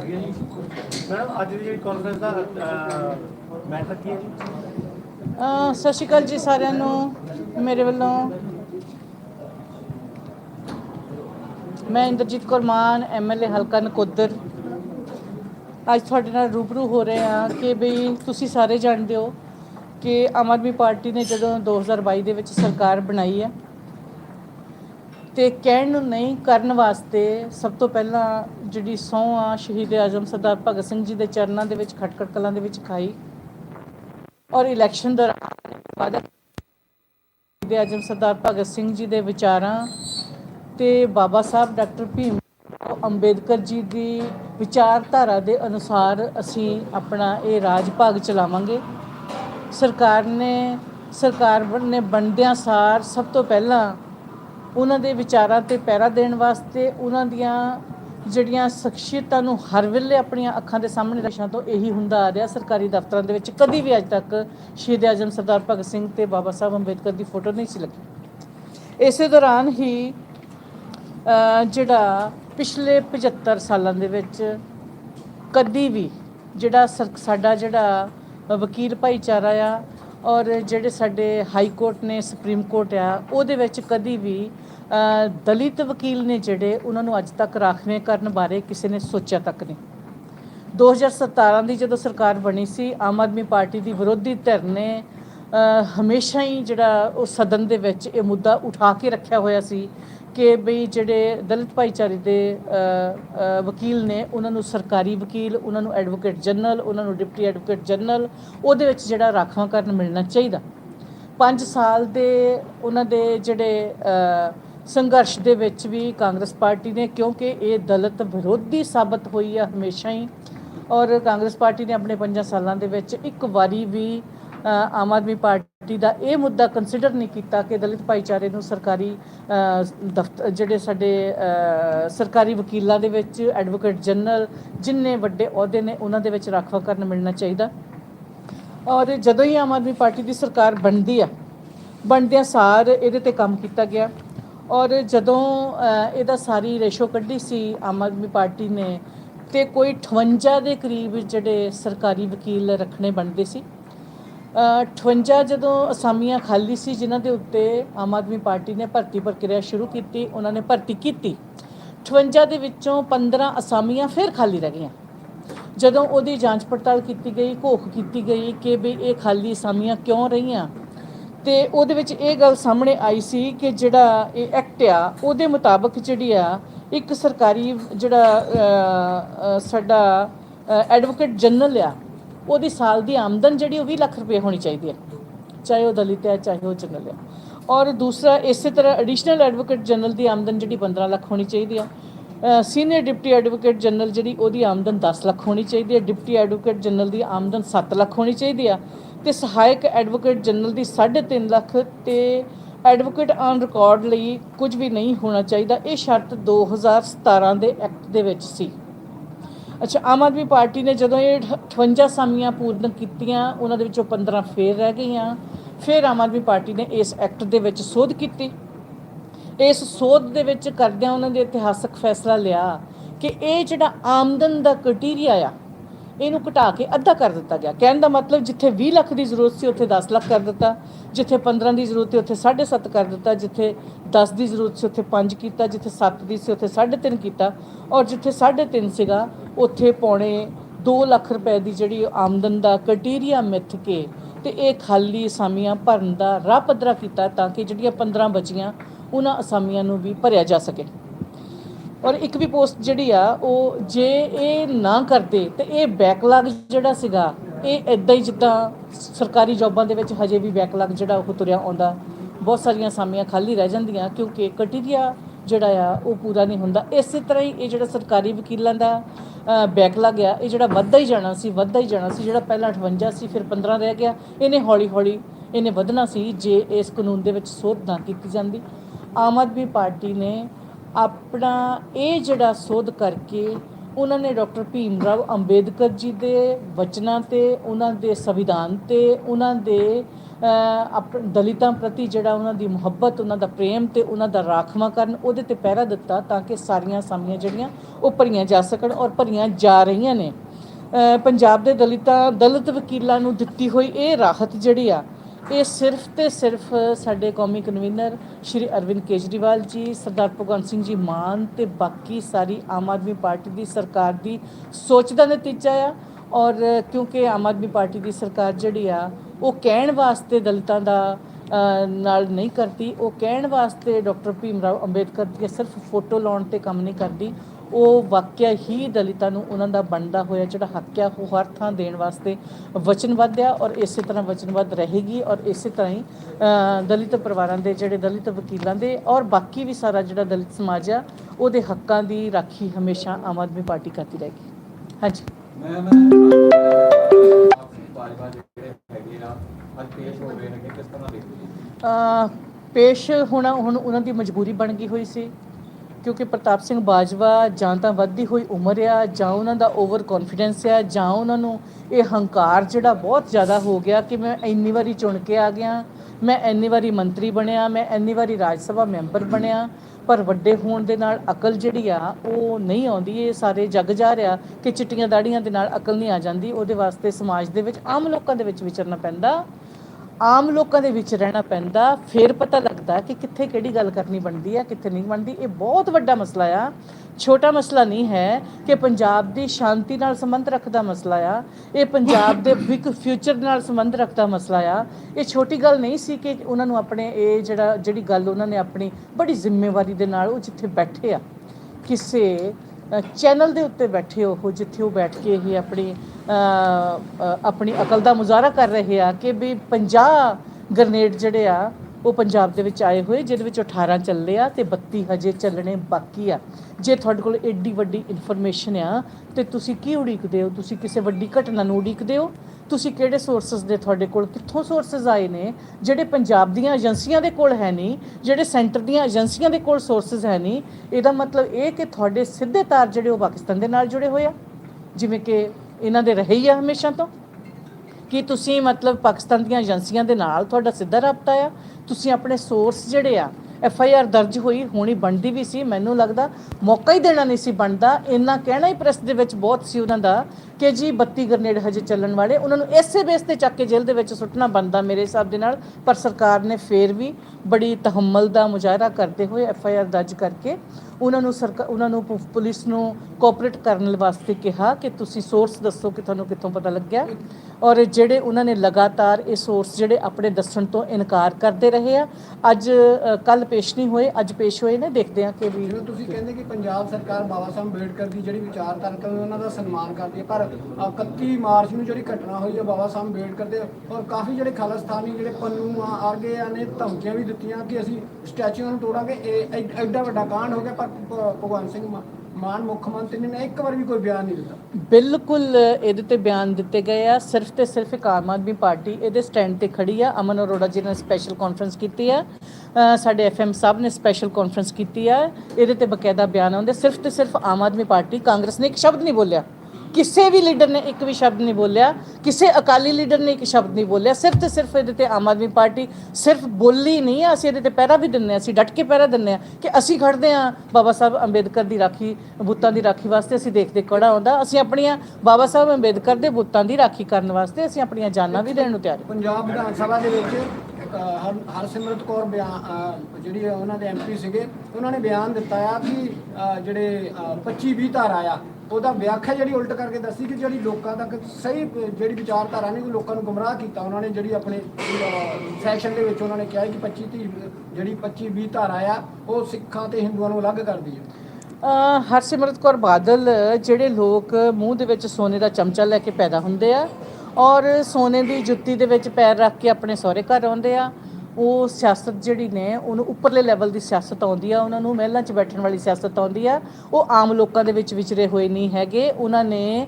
Madam, ਅੱਜ ਦੀ ਜਿਹੜੀ conference ਦਾ matter ਕੀ ਹੈ ਜੀ? ਅਹ, ਸਤਿ ਸ਼੍ਰੀ ਅਕਾਲ ਜੀ ਸਾਰਿਆਂ ਨੂੰ। ਮੇਰੇ ਵੱਲੋਂ ਮੈਂ ਇੰਦਰਜੀਤ ਕੌਰ ਮਾਨ ਐਮਐਲਏ ਹਲਕਾ ਨਕੋਦਰ। ਅੱਜ ਤੁਹਾਡੇ ਨਾਲ ਰੂਬਰੂ ਹੋ ਰਹੇ ਹਾਂ ਕਿ ਬਈ ਤੁਸੀਂ ਸਾਰੇ ਜਾਣਦੇ ਹੋ ਕਿ ਆਮ ਆਦਮੀ ਪਾਰਟੀ ਨੇ ਜਦੋਂ 2022 ਦੇ ਵਿੱਚ ਸਰਕਾਰ ਬਣਾਈ ਹੈ ਤੇ ਕਹਿਣ ਨੂੰ ਨਹੀਂ ਕਰਨ ਵਾਸਤੇ ਸਭ ਤੋਂ ਪਹਿਲਾਂ ਜਿਹੜੀ ਸਹੁੰ ਆ, ਸ਼ਹੀਦ ਆਜ਼ਮ ਸਰਦਾਰ ਭਗਤ ਸਿੰਘ ਜੀ ਦੇ ਚਰਨਾਂ ਦੇ ਵਿੱਚ, ਖਟਕੜ ਕਲਾਂ ਦੇ ਵਿੱਚ ਖਾਈ ਔਰ ਇਲੈਕਸ਼ਨ ਦੌਰਾਨ ਵਾਅਦਾ ਦੇ ਆਜਮ ਸਰਦਾਰ ਭਗਤ ਸਿੰਘ ਜੀ ਦੇ ਵਿਚਾਰਾਂ ਤੇ ਬਾਬਾ ਸਾਹਿਬ ਡਾਕਟਰ ਭੀਮ ਅੰਬੇਦਕਰ ਜੀ ਦੀ ਵਿਚਾਰਧਾਰਾ ਦੇ ਅਨੁਸਾਰ ਅਸੀਂ ਆਪਣਾ ਇਹ ਰਾਜ ਭਾਗ ਚਲਾਵਾਂਗੇ। ਸਰਕਾਰ ਨੇ ਸਰਕਾਰ ਨੇ ਬਣਦਿਆਂ ਸਾਰ ਸਭ ਤੋਂ ਪਹਿਲਾਂ ਉਹਨਾਂ ਦੇ ਵਿਚਾਰਾਂ ਤੇ ਪਹਿਰਾ ਦੇਣ ਵਾਸਤੇ ਉਹਨਾਂ ਦੀਆਂ ਜਿਹੜੀਆਂ ਸ਼ਖਸੀਅਤਾਂ ਨੂੰ ਹਰ ਵੇਲੇ ਆਪਣੀਆਂ ਅੱਖਾਂ ਦੇ ਸਾਹਮਣੇ ਰੱਖਾਂ ਤੋਂ ਇਹੀ ਹੁੰਦਾ ਆ ਰਿਹਾ ਸਰਕਾਰੀ ਦਫ਼ਤਰਾਂ ਦੇ ਵਿੱਚ। ਕਦੀ ਵੀ ਅੱਜ ਤੱਕ ਸ਼ਹੀਦ ਆਜ਼ਮ ਸਰਦਾਰ ਭਗਤ ਸਿੰਘ ਤੇ ਬਾਬਾ ਸਾਹਿਬ ਅੰਬੇਦਕਰ ਦੀ ਫੋਟੋ ਨਹੀਂ ਸੀ ਲੱਗੀ। ਇਸੇ ਦੌਰਾਨ ਹੀ ਜਿਹੜਾ ਪਿਛਲੇ 75 ਸਾਲਾਂ ਦੇ ਵਿੱਚ ਕਦੀ ਵੀ ਜਿਹੜਾ ਸਰ- ਸਾਡਾ ਜਿਹੜਾ ਵਕੀਲ ਭਾਈਚਾਰਾ ਆ ਔਰ ਜਿਹੜੇ ਸਾਡੇ ਹਾਈ ਕੋਰਟ ਨੇ, ਸੁਪਰੀਮ ਕੋਰਟ ਆ, ਉਹਦੇ ਵਿੱਚ ਕਦੀ ਵੀ ਦਲਿਤ ਵਕੀਲ ਨੇ ਜਿਹੜੇ ਉਹਨਾਂ ਨੂੰ ਅੱਜ ਤੱਕ ਰਾਖਵੇਂ ਕਰਨ ਬਾਰੇ ਕਿਸੇ ਨੇ ਸੋਚਿਆ ਤੱਕ ਨਹੀਂ। 2017 ਦੀ ਜਦੋਂ ਸਰਕਾਰ ਬਣੀ ਸੀ, ਆਮ ਆਦਮੀ ਪਾਰਟੀ ਦੀ ਵਿਰੋਧੀ ਧਿਰ ਨੇ ਹਮੇਸ਼ਾ ਹੀ ਜਿਹੜਾ ਉਹ ਸਦਨ ਦੇ ਵਿੱਚ ਇਹ ਮੁੱਦਾ ਉਠਾ ਕੇ ਰੱਖਿਆ ਹੋਇਆ ਸੀ ਕਿ ਬਈ ਜਿਹੜੇ ਦਲਿਤ ਭਾਈਚਾਰੇ ਦੇ ਵਕੀਲ ਨੇ, ਉਹਨਾਂ ਨੂੰ ਸਰਕਾਰੀ ਵਕੀਲ, ਉਹਨਾਂ ਨੂੰ ਐਡਵੋਕੇਟ ਜਨਰਲ, ਉਹਨਾਂ ਨੂੰ ਡਿਪਟੀ ਐਡਵੋਕੇਟ ਜਨਰਲ, ਉਹਦੇ ਵਿੱਚ ਜਿਹੜਾ ਰਾਖਵਾਂਕਰਨ ਮਿਲਣਾ ਚਾਹੀਦਾ। 5 ਸਾਲ ਦੇ ਉਹਨਾਂ ਦੇ ਜਿਹੜੇ ਸੰਘਰਸ਼ ਦੇ ਵਿੱਚ ਵੀ ਕਾਂਗਰਸ ਪਾਰਟੀ ਨੇ, ਕਿਉਂਕਿ ਇਹ ਦਲਿਤ ਵਿਰੋਧੀ ਸਾਬਤ ਹੋਈ ਆ ਹਮੇਸ਼ਾ ਹੀ, ਔਰ ਕਾਂਗਰਸ ਪਾਰਟੀ ਨੇ ਆਪਣੇ 5 ਸਾਲਾਂ ਦੇ ਵਿੱਚ ਇੱਕ ਵਾਰੀ ਵੀ ਆਮ ਆਦਮੀ ਪਾਰਟੀ ਦਾ ਇਹ ਮੁੱਦਾ ਕੰਸੀਡਰ ਨਹੀਂ ਕੀਤਾ ਕਿ ਦਲਿਤ ਭਾਈਚਾਰੇ ਨੂੰ ਸਰਕਾਰੀ ਦਫ਼ਤਰ ਜਿਹੜੇ ਸਾਡੇ ਸਰਕਾਰੀ ਵਕੀਲਾਂ ਦੇ ਵਿੱਚ ਐਡਵੋਕੇਟ ਜਨਰਲ ਜਿੰਨੇ ਵੱਡੇ ਅਹੁਦੇ ਨੇ, ਉਹਨਾਂ ਦੇ ਵਿੱਚ ਰਾਖਵਾਂਕਰਨ ਮਿਲਣਾ ਚਾਹੀਦਾ। ਔਰ ਜਦੋਂ ਹੀ ਆਮ ਆਦਮੀ ਪਾਰਟੀ ਦੀ ਸਰਕਾਰ ਬਣਦੀ ਆ, ਬਣਦਿਆਂ ਸਾਰ ਇਹਦੇ ਤੇ ਕੰਮ ਕੀਤਾ ਗਿਆ। ਔਰ ਜਦੋਂ ਇਹਦਾ ਸਾਰੀ ਰੇਸ਼ੋ ਕੱਢੀ ਸੀ ਆਮ ਆਦਮੀ ਪਾਰਟੀ ਨੇ, ਤੇ ਕੋਈ 58 ਦੇ ਕਰੀਬ ਜਿਹੜੇ ਸਰਕਾਰੀ ਵਕੀਲ ਰੱਖਣੇ ਬਣਦੇ ਸੀ 58 ਜਦੋਂ ਅਸਾਮੀਆਂ ਖਾਲੀ ਸੀ, ਜਿਨ੍ਹਾਂ ਦੇ ਉੱਤੇ ਆਮ ਆਦਮੀ ਪਾਰਟੀ ਨੇ ਭਰਤੀ ਪ੍ਰਕਿਰਿਆ ਸ਼ੁਰੂ ਕੀਤੀ, ਉਹਨਾਂ ਨੇ ਭਰਤੀ ਕੀਤੀ। 58 ਦੇ ਵਿੱਚੋਂ 15 ਅਸਾਮੀਆਂ ਫਿਰ ਖਾਲੀ ਰਹਿ ਗਈਆਂ। ਜਦੋਂ ਉਹਦੀ ਜਾਂਚ ਪੜਤਾਲ ਕੀਤੀ ਗਈ, ਘੋਖ ਕੀਤੀ ਗਈ ਕਿ ਵੀ ਇਹ ਖਾਲੀ ਅਸਾਮੀਆਂ ਕਿਉਂ ਰਹੀਆਂ, ਤੇ ਉਹਦੇ ਵਿੱਚ ਇਹ ਗੱਲ ਸਾਹਮਣੇ ਆਈ ਸੀ ਕਿ ਜਿਹੜਾ ਇਹ ਐਕਟ ਆ, ਉਹਦੇ ਮੁਤਾਬਕ ਜਿਹੜੀ ਆ, ਇੱਕ ਸਰਕਾਰੀ ਜਿਹੜਾ ਸਾਡਾ ਐਡਵੋਕੇਟ ਜਨਰਲ ਆ ਉਹਦੀ ਸਾਲ ਦੀ ਆਮਦਨ ਜਿਹੜੀ ਉਹ 20 ਲੱਖ ਰੁਪਏ ਹੋਣੀ ਚਾਹੀਦੀ ਹੈ। ਚਾਹੇ ਉਹ ਦਲਿਤ ਹੈ, ਚਾਹੇ ਉਹ ਜਨਰਲ ਹੈ। ਔਰ ਦੂਸਰਾ, ਇਸੇ ਤਰ੍ਹਾਂ ਐਡੀਸ਼ਨਲ ਐਡਵੋਕੇਟ ਜਨਰਲ ਦੀ ਆਮਦਨ ਜਿਹੜੀ 15 ਲੱਖ ਹੋਣੀ ਚਾਹੀਦੀ ਆ ਸੀਨੀਅਰ ਡਿਪਟੀ ਐਡਵੋਕੇਟ ਜਨਰਲ ਜਿਹੜੀ ਉਹਦੀ ਆਮਦਨ 10 ਲੱਖ ਹੋਣੀ ਚਾਹੀਦੀ ਹੈ। ਡਿਪਟੀ ਐਡਵੋਕੇਟ ਜਨਰਲ ਦੀ ਆਮਦਨ 7 ਲੱਖ ਹੋਣੀ ਚਾਹੀਦੀ ਆ ਤੇ ਸਹਾਇਕ ਐਡਵੋਕੇਟ ਜਨਰਲ ਦੀ 3.5 ਲੱਖ ਤੇ ਐਡਵੋਕੇਟ ਔਨ ਰਿਕਾਰਡ ਲਈ ਕੁਝ ਵੀ ਨਹੀਂ ਹੋਣਾ ਚਾਹੀਦਾ। ਇਹ ਸ਼ਰਤ 2017 ਦੇ ਐਕਟ ਦੇ ਵਿੱਚ ਸੀ। ਅੱਛਾ, ਆਮ ਆਦਮੀ ਪਾਰਟੀ ਨੇ ਜਦੋਂ ਇਹ 58 ਸਾਮੀਆਂ ਪੂਰਨ ਕੀਤੀਆਂ, ਉਹਨਾਂ ਦੇ ਵਿੱਚੋਂ 15 ਫੇਰ ਰਹਿ ਗਈਆਂ। ਫਿਰ ਆਮ ਆਦਮੀ ਪਾਰਟੀ ਨੇ ਇਸ ਐਕਟ ਦੇ ਵਿੱਚ ਸੋਧ ਕੀਤੀ। ਇਸ ਸੋਧ ਦੇ ਵਿੱਚ ਕਰਦਿਆਂ ਉਹਨਾਂ ਨੇ ਇਤਿਹਾਸਕ ਫੈਸਲਾ ਲਿਆ ਕਿ ਇਹ ਜਿਹੜਾ ਆਮਦਨ ਦਾ ਕ੍ਰਾਈਟੇਰੀਆ ਆ ਇਹਨੂੰ ਘਟਾ ਕੇ ਅੱਧਾ ਕਰ ਦਿੱਤਾ ਗਿਆ। ਕਹਿਣ ਦਾ ਮਤਲਬ ਜਿੱਥੇ 20 ਲੱਖ ਦੀ ਜ਼ਰੂਰਤ ਸੀ, ਉੱਥੇ 10 ਲੱਖ ਕਰ ਦਿੱਤਾ। ਜਿੱਥੇ 15 ਦੀ ਜ਼ਰੂਰਤ ਸੀ, ਉੱਥੇ 7.5 ਕਰ ਦਿੱਤਾ। ਜਿੱਥੇ 10 ਦੀ ਜ਼ਰੂਰਤ ਸੀ, ਉੱਥੇ 5 ਕੀਤਾ। ਜਿੱਥੇ 7 ਦੀ ਸੀ, ਉੱਥੇ 3.5 ਕੀਤਾ। ਔਰ ਜਿੱਥੇ 3.5 ਸੀਗਾ, ਉੱਥੇ ਪੌਣੇ 2 ਲੱਖ ਰੁਪਏ ਦੀ ਜਿਹੜੀ ਆਮਦਨ ਦਾ ਕ੍ਰਾਈਟੇਰੀਆ ਮਿੱਥ ਕੇ ਤੇ ਇਹ ਖਾਲੀ ਅਸਾਮੀਆਂ ਭਰਨ ਦਾ ਰਾਹ ਪੱਧਰਾ ਕੀਤਾ ਤਾਂ ਕਿ ਜਿਹੜੀਆਂ 15 ਬਚੀਆਂ, ਉਹਨਾਂ ਅਸਾਮੀਆਂ ਨੂੰ ਵੀ ਭਰਿਆ ਜਾ ਸਕੇ। ਔਰ ਇੱਕ ਵੀ ਪੋਸਟ ਜਿਹੜੀ ਆ, ਉਹ ਜੇ ਇਹ ਨਾ ਕਰਦੇ, ਤੇ ਇਹ ਬੈਕਲੌਗ ਜਿਹੜਾ ਸੀਗਾ, ਇਹ ਇਦਾਂ ਹੀ ਜਿੱਦਾਂ ਸਰਕਾਰੀ ਜੌਬਾਂ ਦੇ ਵਿੱਚ ਹਜੇ ਵੀ ਬੈਕਲੌਗ ਜਿਹੜਾ ਉਹ ਤੁਰਿਆ ਆਉਂਦਾ। ਬਹੁਤ ਸਾਰੀਆਂ ਸਾਮੀਆਂ ਖਾਲੀ ਰਹਿ ਜਾਂਦੀਆਂ, ਕਿਉਂਕਿ ਕਟੀਰੀਆ ਜਿਹੜਾ ਆ, ਉਹ ਪੂਰਾ ਨਹੀਂ ਹੁੰਦਾ। ਇਸੇ ਤਰ੍ਹਾਂ ਹੀ ਇਹ ਜਿਹੜਾ ਸਰਕਾਰੀ ਵਕੀਲਾਂ ਦਾ ਬੈਕਲੌਗ ਆ, ਇਹ ਜਿਹੜਾ ਵੱਧਦਾ ਹੀ ਜਾਣਾ ਸੀ, ਵੱਧਦਾ ਹੀ ਜਾਣਾ ਸੀ, ਜਿਹੜਾ ਪਹਿਲਾਂ 58 ਸੀ, ਫਿਰ 15 ਰਹਿ ਗਿਆ। ਇਹਨੇ ਹੌਲੀ ਹੌਲੀ ਇਹਨੇ ਵਧਣਾ ਸੀ, ਜੇ ਇਸ ਕਾਨੂੰਨ ਦੇ ਵਿੱਚ ਸੋਧ ਨਾ ਕੀਤੀ ਜਾਂਦੀ। ਆਮ ਆਦਮੀ ਪਾਰਟੀ ਨੇ ਆਪਣਾ ਇਹ ਜਿਹੜਾ ਸੋਧ ਕਰਕੇ ਉਹਨਾਂ ਨੇ ਡਾਕਟਰ ਭੀਮ ਰਾਓ ਅੰਬੇਦਕਰ ਜੀ ਦੇ ਵਚਨਾਂ ਤੇ, ਉਹਨਾਂ ਦੇ ਸੰਵਿਧਾਨ ਤੇ, ਉਹਨਾਂ ਦੇ ਆਪ, ਦਲਿਤਾਂ ਪ੍ਰਤੀ ਜਿਹੜਾ ਉਹਨਾਂ ਦੀ ਮੁਹੱਬਤ, ਉਹਨਾਂ ਦਾ ਪ੍ਰੇਮ ਤੇ ਉਹਨਾਂ ਦਾ ਰਾਖਵਾਂ ਕਰਨ, ਉਹਦੇ ਤੇ ਪਹਿਰਾ ਦਿੱਤਾ ਤਾਂ ਕਿ ਸਾਰੀਆਂ ਸਾਮੀਆਂ ਜਿਹੜੀਆਂ ਉਹ ਭਰੀਆਂ ਜਾ ਸਕਣ ਔਰ ਭਰੀਆਂ ਜਾ ਰਹੀਆਂ ਨੇ। ਪੰਜਾਬ ਦੇ ਦਲਿਤਾਂ, ਦਲਿਤ ਵਕੀਲਾਂ ਨੂੰ ਦਿੱਤੀ ਹੋਈ ਇਹ ਰਾਹਤ ਜਿਹੜੀ ਆ ਇਹ ਸਿਰਫ ਤੇ ਸਿਰਫ ਸਾਡੇ ਕੌਮੀ ਕਨਵੀਨਰ ਸ਼੍ਰੀ ਅਰਵਿੰਦ ਕੇਜਰੀਵਾਲ ਜੀ, ਸਰਦਾਰ ਭਗਵੰਤ ਸਿੰਘ ਜੀ ਮਾਨ ਤੇ ਬਾਕੀ ਸਾਰੀ ਆਮ ਆਦਮੀ ਪਾਰਟੀ ਦੀ ਸਰਕਾਰ ਦੀ ਸੋਚ ਦਾ ਨਤੀਜਾ ਆ। ਔਰ ਕਿਉਂਕਿ ਆਮ ਆਦਮੀ ਪਾਰਟੀ ਦੀ ਸਰਕਾਰ ਜਿਹੜੀ ਆ, ਉਹ ਕਹਿਣ ਵਾਸਤੇ ਦਲਿਤਾਂ ਦਾ ਨਾਲ ਨਹੀਂ ਕਰਦੀ। ਉਹ ਕਹਿਣ ਵਾਸਤੇ ਡਾਕਟਰ ਭੀਮ ਰਾਓ ਅੰਬੇਦਕਰ ਦੀ ਸਿਰਫ ਫੋਟੋ ਲਾਉਣ ਤੇ ਕੰਮ ਨਹੀਂ ਕਰਦੀ। ਉਹ ਵਾਕਿਆ ਹੀ ਦਲਿਤਾਂ ਨੂੰ ਉਹਨਾਂ ਦਾ ਬਣਦਾ ਹੋਇਆ ਜਿਹੜਾ ਹੱਕ ਆ ਉਹ ਹਰ ਥਾਂ ਦੇਣ ਵਾਸਤੇ ਵਚਨਬੱਧ ਆ ਔਰ ਇਸੇ ਤਰ੍ਹਾਂ ਵਚਨਬੱਧ ਰਹੇਗੀ ਔਰ ਇਸੇ ਤਰ੍ਹਾਂ ਹੀ ਦਲਿਤ ਪਰਿਵਾਰਾਂ ਦੇ ਜਿਹੜੇ ਦਲਿਤ ਵਕੀਲਾਂ ਦੇ ਔਰ ਬਾਕੀ ਵੀ ਸਾਰਾ ਜਿਹੜਾ ਦਲਿਤ ਸਮਾਜ ਆ ਉਹਦੇ ਹੱਕਾਂ ਦੀ ਰਾਖੀ ਹਮੇਸ਼ਾ ਆਮ ਆਦਮੀ ਪਾਰਟੀ ਕਰਦੀ ਰਹੇਗੀ। ਹਾਂਜੀ। ਮੈਂ ਮੈਂ ਬਾਜਵਾ ਜਿਹੜੇ ਹੈਗੇ ਆ ਅੱਜ ਪੇਸ਼ ਹੋ ਗਏ ਨੇ ਕਿਸ ਤਰ੍ਹਾਂ ਦੇਖਦੇ ਜੀ ਅ, ਪੇਸ਼ ਹੋਣਾ ਹੁਣ ਉਹਨਾਂ ਦੀ ਮਜਬੂਰੀ ਬਣ ਗਈ ਹੋਈ ਸੀ। ਕਿਉਂਕਿ ਪ੍ਰਤਾਪ ਸਿੰਘ ਬਾਜਵਾ ਜਾਂ ਤਾਂ ਵੱਧਦੀ ਹੋਈ ਉਮਰ ਆ, ਜਾਂ ਉਹਨਾਂ ਦਾ ਓਵਰ ਕੌਨਫੀਡੈਂਸ ਆ, ਜਾਂ ਉਹਨਾਂ ਨੂੰ ਇਹ ਹੰਕਾਰ ਜਿਹੜਾ ਬਹੁਤ ਜ਼ਿਆਦਾ ਹੋ ਗਿਆ ਕਿ ਮੈਂ ਇੰਨੀ ਵਾਰੀ ਚੁਣ ਕੇ ਆ ਗਿਆ, ਮੈਂ ਇੰਨੀ ਵਾਰੀ ਮੰਤਰੀ ਬਣਿਆ, ਮੈਂ ਇੰਨੀ ਵਾਰੀ ਰਾਜ ਸਭਾ ਮੈਂਬਰ ਬਣਿਆ, ਪਰ ਵੱਡੇ ਹੋਣ ਦੇ ਨਾਲ ਅਕਲ ਜਿਹੜੀ ਆ, ਉਹ ਨਹੀਂ ਆਉਂਦੀ, ਇਹ ਸਾਰੇ ਜੱਗ ਜਾ ਰਿਹਾ ਕਿ ਚਿੱਟੀਆਂ ਦਾੜੀਆਂ ਦੇ ਨਾਲ ਅਕਲ ਨਹੀਂ ਆ ਜਾਂਦੀ, ਉਹਦੇ ਵਾਸਤੇ ਸਮਾਜ ਦੇ ਵਿੱਚ ਆਮ ਲੋਕਾਂ ਦੇ ਵਿੱਚ ਵਿਚਰਨਾ ਪੈਂਦਾ, ਆਮ ਲੋਕਾਂ ਦੇ ਵਿੱਚ ਰਹਿਣਾ ਪੈਂਦਾ, ਫਿਰ ਪਤਾ ਲੱਗਦਾ ਕਿ ਕਿੱਥੇ ਕਿਹੜੀ ਗੱਲ ਕਰਨੀ ਬਣਦੀ ਹੈ ਕਿੱਥੇ ਨਹੀਂ ਬਣਦੀ। ਇਹ ਬਹੁਤ ਵੱਡਾ ਮਸਲਾ ਆ। ਛੋਟਾ ਮਸਲਾ ਨਹੀਂ ਹੈ ਕਿ ਪੰਜਾਬ ਦੀ ਸ਼ਾਂਤੀ ਨਾਲ ਸੰਬੰਧ ਰੱਖਦਾ ਮਸਲਾ ਆ। ਇਹ ਪੰਜਾਬ ਦੇ ਬਿਗ ਫਿਊਚਰ ਨਾਲ ਸੰਬੰਧ ਰੱਖਦਾ ਮਸਲਾ ਆ। ਇਹ ਛੋਟੀ ਗੱਲ ਨਹੀਂ ਸੀ ਕਿ ਉਹਨਾਂ ਨੂੰ ਆਪਣੇ ਇਹ ਜਿਹੜਾ ਜਿਹੜੀ ਗੱਲ ਉਹਨਾਂ ਨੇ ਆਪਣੀ ਬੜੀ ਜ਼ਿੰਮੇਵਾਰੀ ਦੇ ਨਾਲ ਉਹ ਜਿੱਥੇ ਬੈਠੇ ਆ। ਕਿਸੇ ਚੈਨਲ ਦੇ ਉੱਤੇ ਬੈਠੇ ਉਹ ਜਿੱਥੇ ਉਹ ਬੈਠ ਕੇ ਇਹ ਆਪਣੀ ਅ, ਆਪਣੀ ਅਕਲ ਦਾ ਮੁਜ਼ਾਹਰਾ ਕਰ ਰਹੇ ਆ ਕਿ ਵੀ 50 ਗ੍ਰਨੇਡ ਜਿਹੜੇ ਆ ਉਹ ਪੰਜਾਬ ਦੇ ਵਿੱਚ ਆਏ ਹੋਏ, ਜਿਹਦੇ ਵਿੱਚ 18 ਚੱਲੇ ਆ ਤੇ 32 ਹਜੇ ਚੱਲਣੇ ਬਾਕੀ ਆ। ਜੇ ਤੁਹਾਡੇ ਕੋਲ ਏਡੀ ਵੱਡੀ ਇਨਫੋਰਮੇਸ਼ਨ ਆ, ਤੇ ਤੁਸੀਂ ਕੀ ਉਡੀਕਦੇ ਹੋ? ਤੁਸੀਂ ਕਿਸੇ ਵੱਡੀ ਘਟਨਾ ਨੂੰ ਉਡੀਕਦੇ ਹੋ? ਤੁਸੀਂ ਕਿਹੜੇ ਸੋਰਸਸ ਦੇ ਤੁਹਾਡੇ ਕੋਲ, ਕਿੱਥੋਂ ਸੋਰਸਸ ਆਏ ਨੇ? ਜਿਹੜੇ ਪੰਜਾਬ ਦੀਆਂ ਏਜੰਸੀਆਂ ਦੇ ਕੋਲ ਹੈ ਨਹੀਂ, ਜਿਹੜੇ ਸੈਂਟਰ ਦੀਆਂ ਏਜੰਸੀਆਂ ਦੇ ਕੋਲ ਸੋਰਸਸ ਹੈ ਨਹੀਂ, ਇਹਦਾ ਮਤਲਬ ਇਹ ਕਿ ਤੁਹਾਡੇ ਸਿੱਧੇ ਤਾਰ ਜਿਹੜੇ ਉਹ ਪਾਕਿਸਤਾਨ ਦੇ ਨਾਲ ਜੁੜੇ ਹੋਏ ਆ। ਜਿਵੇਂ ਕਿ ਇਹਨਾਂ ਦੇ ਰਹੇ ਹੀ ਆ ਹਮੇਸ਼ਾ ਤੋਂ। ਕਿ ਤੁਸੀਂ ਮਤਲਬ ਪਾਕਿਸਤਾਨ ਦੀਆਂ ਏਜੰਸੀਆਂ ਦੇ ਨਾਲ ਤੁਹਾਡਾ ਸਿੱਧਾ ਰਾਬਤਾ ਆ? ਤੁਸੀਂ ਆਪਣੇ ਸੋਰਸ ਜਿਹੜੇ ਆ ਐਫ ਆਈ ਆਰ ਦਰਜ ਹੋਈ, ਹੋਣੀ ਬਣਦੀ ਵੀ ਸੀ, ਮੈਨੂੰ ਲੱਗਦਾ ਮੌਕਾ ਹੀ ਦੇਣਾ ਨਹੀਂ ਸੀ ਬਣਦਾ। ਇੰਨਾ ਕਹਿਣਾ ਹੀ ਪ੍ਰੈਸ ਦੇ ਵਿੱਚ ਬਹੁਤ ਸੀ ਉਹਨਾਂ ਦਾ ਕਿ ਜੀ 32 ਗ੍ਰਨੇਡ ਹਜੇ ਚੱਲਣ ਵਾਲੇ, ਉਹਨਾਂ ਨੂੰ ਇਸੇ ਬੇਸ ਤੇ ਚੱਕ ਕੇ ਜੇਲ੍ਹ ਦੇ ਵਿੱਚ ਸੁੱਟਣਾ ਬਣਦਾ ਮੇਰੇ ਹਿਸਾਬ ਦੇ ਨਾਲ, ਪਰ ਸਰਕਾਰ ਨੇ ਫੇਰ ਵੀ ਬੜੀ ਤਹਮਲ ਦਾ ਮੁਜ਼ਾਹਰਾ ਕਰਦੇ ਹੋਏ ਐਫ ਆਈ ਆਰ ਦਰਜ ਕਰਕੇ ਉਹਨਾਂ ਨੂੰ ਸਰਕਾਰ ਉਹਨਾਂ ਨੂੰ ਪੁ- ਪੁਲਿਸ ਨੂੰ ਕੋਆਪਰੇਟ ਕਰਨ ਵਾਸਤੇ ਕਿਹਾ ਕਿ ਤੁਸੀਂ ਸੋਰਸ ਦੱਸੋ ਕਿ ਤੁਹਾਨੂੰ ਕਿੱਥੋਂ ਪਤਾ ਲੱਗਿਆ। ਔਰ ਜਿਹੜੇ ਉਹਨਾਂ ਨੇ ਲਗਾਤਾਰ ਇਹ ਸੋਰਸ ਜਿਹੜੇ ਆਪਣੇ ਦੱਸਣ ਤੋਂ ਇਨਕਾਰ ਕਰਦੇ ਰਹੇ ਆ ਅੱਜ ਕੱਲ ਪੇਸ਼ ਨਹੀਂ ਹੋਏ ਅੱਜ ਪੇਸ਼ ਹੋਏ ਨੇ ਦੇਖਦੇ ਆ ਕਿ ਵੀ ਜਿਵੇਂ ਤੁਸੀਂ ਕਹਿੰਦੇ ਕਿ ਪੰਜਾਬ ਸਰਕਾਰ ਬਾਬਾ ਸਾਹਿਬ ਅੰਬੇਡਕਰ ਦੀ ਜਿਹੜੀ ਵਿਚਾਰਧਾਰਕ ਹੈ ਉਹਨਾਂ ਦਾ ਸਨਮਾਨ ਕਰਦੀ ਹੈ ਪਰ ਅ, 31 ਮਾਰਚ ਨੂੰ ਜਿਹੜੀ ਘਟਨਾ ਹੋਈ ਹੈ ਬਾਬਾ ਸਾਹਿਬ ਅੰਬੇਡਕਰ ਦੇ ਔਰ ਕਾਫੀ ਜਿਹੜੇ ਖਾਲਿਸਤਾਨੀ ਜਿਹੜੇ ਪੰਨੂ ਆ ਆਰਗੇ ਆ ਨੇ ਧਮਕੀਆਂ ਵੀ ਦਿੱਤੀਆਂ ਕਿ ਅਸੀਂ ਸਟੈਚੂਆਂ ਨੂੰ ਤੋੜਾਂਗੇ ਇਹ ਐ- ਐਡਾ ਵੱਡਾ ਕਾਂਡ ਹੋ ਗਿਆ ਪਰ ਭਗਵੰਤ ਸਿੰਘ ਮਾਨ ਮੁੱਖ ਮੰਤਰੀ ਨੇ ਇੱਕ ਵਾਰ ਵੀ ਕੋਈ ਬਿਆਨ ਨਹੀਂ ਦਿੱਤਾ। ਬਿਲਕੁਲ ਇਹਦੇ ਤੇ ਬਿਆਨ ਦਿੱਤੇ ਗਏ ਆ। ਸਿਰਫ ਤੇ ਸਿਰਫ ਇੱਕ ਆਮ ਆਦਮੀ ਪਾਰਟੀ ਇਹਦੇ ਸਟੈਂਡ ਤੇ ਖੜੀ ਆ। ਅਮਨ ਅਰੋੜਾ ਜੀ ਨੇ ਸਪੈਸ਼ਲ ਕਾਨਫਰੰਸ ਕੀਤੀ ਆ। ਅ, ਸਾਡੇ ਐਫਐਮ ਸਾਹਿਬ ਨੇ ਸਪੈਸ਼ਲ ਕਾਨਫਰੰਸ ਕੀਤੀ ਆ। ਇਹਦੇ ਤੇ ਬਕਾਇਦਾ ਬਿਆਨ ਆਉਂਦੇ। ਸਿਰਫ ਤੇ ਸਿਰਫ ਆਮ ਆਦਮੀ ਪਾਰਟੀ ਕਾਂਗਰਸ ਨੇ ਇੱਕ ਸ਼ਬਦ ਨਹੀਂ ਬੋਲਿਆ। ਕਿਸੇ ਵੀ ਲੀਡਰ ਨੇ ਇੱਕ ਵੀ ਸ਼ਬਦ ਨਹੀਂ ਬੋਲਿਆ ਕਿਸੇ ਅਕਾਲੀ ਲੀਡਰ ਨੇ ਇੱਕ ਸ਼ਬਦ ਨਹੀਂ ਬੋਲਿਆ ਸਿਰਫ ਤੇ ਸਿਰਫ ਇਹਦੇ ਤੇ ਆਮ ਆਦਮੀ ਪਾਰਟੀ ਸਿਰਫ ਬੋਲੀ ਨਹੀਂ ਆ ਅਸੀਂ ਇਹਦੇ ਤੇ ਪਹਿਰਾ ਵੀ ਦਿੰਨੇ ਆ ਅਸੀਂ ਡਟ ਕੇ ਪਹਿਰਾ ਦਿੰਨੇ ਆ ਕਿ ਅਸੀਂ ਖੜਦੇ ਆ ਬਾਬਾ ਸਾਹਿਬ ਅੰਬੇਦਕਰ ਦੀ ਰਾਖੀ ਬੁੱਤਾਂ ਦੀ ਰਾਖੀ ਵਾਸਤੇ ਅਸੀਂ ਦੇਖਦੇ ਕੋੜਾ ਆਉਂਦਾ ਅਸੀਂ ਆਪਣੀਆਂ ਬਾਬਾ ਸਾਹਿਬ ਅੰਬੇਦਕਰ ਦੇ ਬੁੱਤਾਂ ਦੀ ਰਾਖੀ ਕਰਨ ਵਾਸਤੇ ਅਸੀਂ ਆਪਣੀਆਂ ਜਾਨਾਂ ਵੀ ਦੇਣ ਨੂੰ ਤਿਆਰ ਪੰਜਾਬ ਵਿਧਾਨ ਸਭਾ ਦੇ ਵਿੱਚ ਹਰਸਿਮਰਤ ਕੌਰ ਬਿਆਨ ਅ, ਜਿਹੜੀ ਉਹਨਾਂ ਦੇ ਐਮਪੀ ਸੀਗੇ ਉਹਨਾਂ ਨੇ ਬਿਆਨ ਦਿੱਤਾ ਆ ਕਿ ਜਿਹੜੇ 25 20 ਧਾਰਾ ਆ ਉਹਦਾ ਵਿਆਖਿਆ ਜਿਹੜੀ ਉਲਟ ਕਰਕੇ ਦੱਸੀ ਕਿ ਜਿਹੜੀ ਲੋਕਾਂ ਤੱਕ ਸਹੀ, ਜਿਹੜੀ ਵਿਚਾਰਧਾਰਾ ਨੇ ਉਹ ਲੋਕਾਂ ਨੂੰ ਗੁੰਮਰਾਹ ਕੀਤਾ। ਉਹਨਾਂ ਨੇ ਜਿਹੜੀ ਆਪਣੇ ਸੈਸ਼ਨ ਦੇ ਵਿੱਚ ਉਹਨਾਂ ਨੇ ਕਿਹਾ ਕਿ 25 ਧੀ ਜਿਹੜੀ 25 20 ਧਾਰਾ ਆ, ਉਹ ਸਿੱਖਾਂ ਤੇ ਹਿੰਦੂਆਂ ਨੂੰ ਅਲੱਗ ਕਰਦੀ ਹੈ ਹਰਸਿਮਰਤ ਕੌਰ ਬਾਦਲ, ਜਿਹੜੇ ਲੋਕ ਮੂੰਹ ਦੇ ਵਿੱਚ ਸੋਨੇ ਦਾ ਚਮਚਾ ਲੈ ਕੇ ਪੈਦਾ ਹੁੰਦੇ ਆ ਔਰ ਸੋਨੇ ਦੀ ਜੁੱਤੀ ਦੇ ਵਿੱਚ ਪੈਰ ਰੱਖ ਕੇ ਆਪਣੇ ਸਹੁਰੇ ਘਰ ਆਉਂਦੇ ਆ ਉਹ ਸਿਆਸਤ ਜਿਹੜੀ ਨੇ, ਉਹਨੂੰ ਉੱਪਰਲੇ ਲੈਵਲ ਦੀ ਸਿਆਸਤ ਆਉਂਦੀ ਆ, ਉਹਨਾਂ ਨੂੰ ਮਹਿਲਾਂ 'ਚ ਬੈਠਣ ਵਾਲੀ ਸਿਆਸਤ ਆਉਂਦੀ ਆ। ਉਹ ਆਮ ਲੋਕਾਂ ਦੇ ਵਿੱਚ ਵਿਚਰੇ ਹੋਏ ਨਹੀਂ ਹੈਗੇ, ਉਹਨਾਂ ਨੇ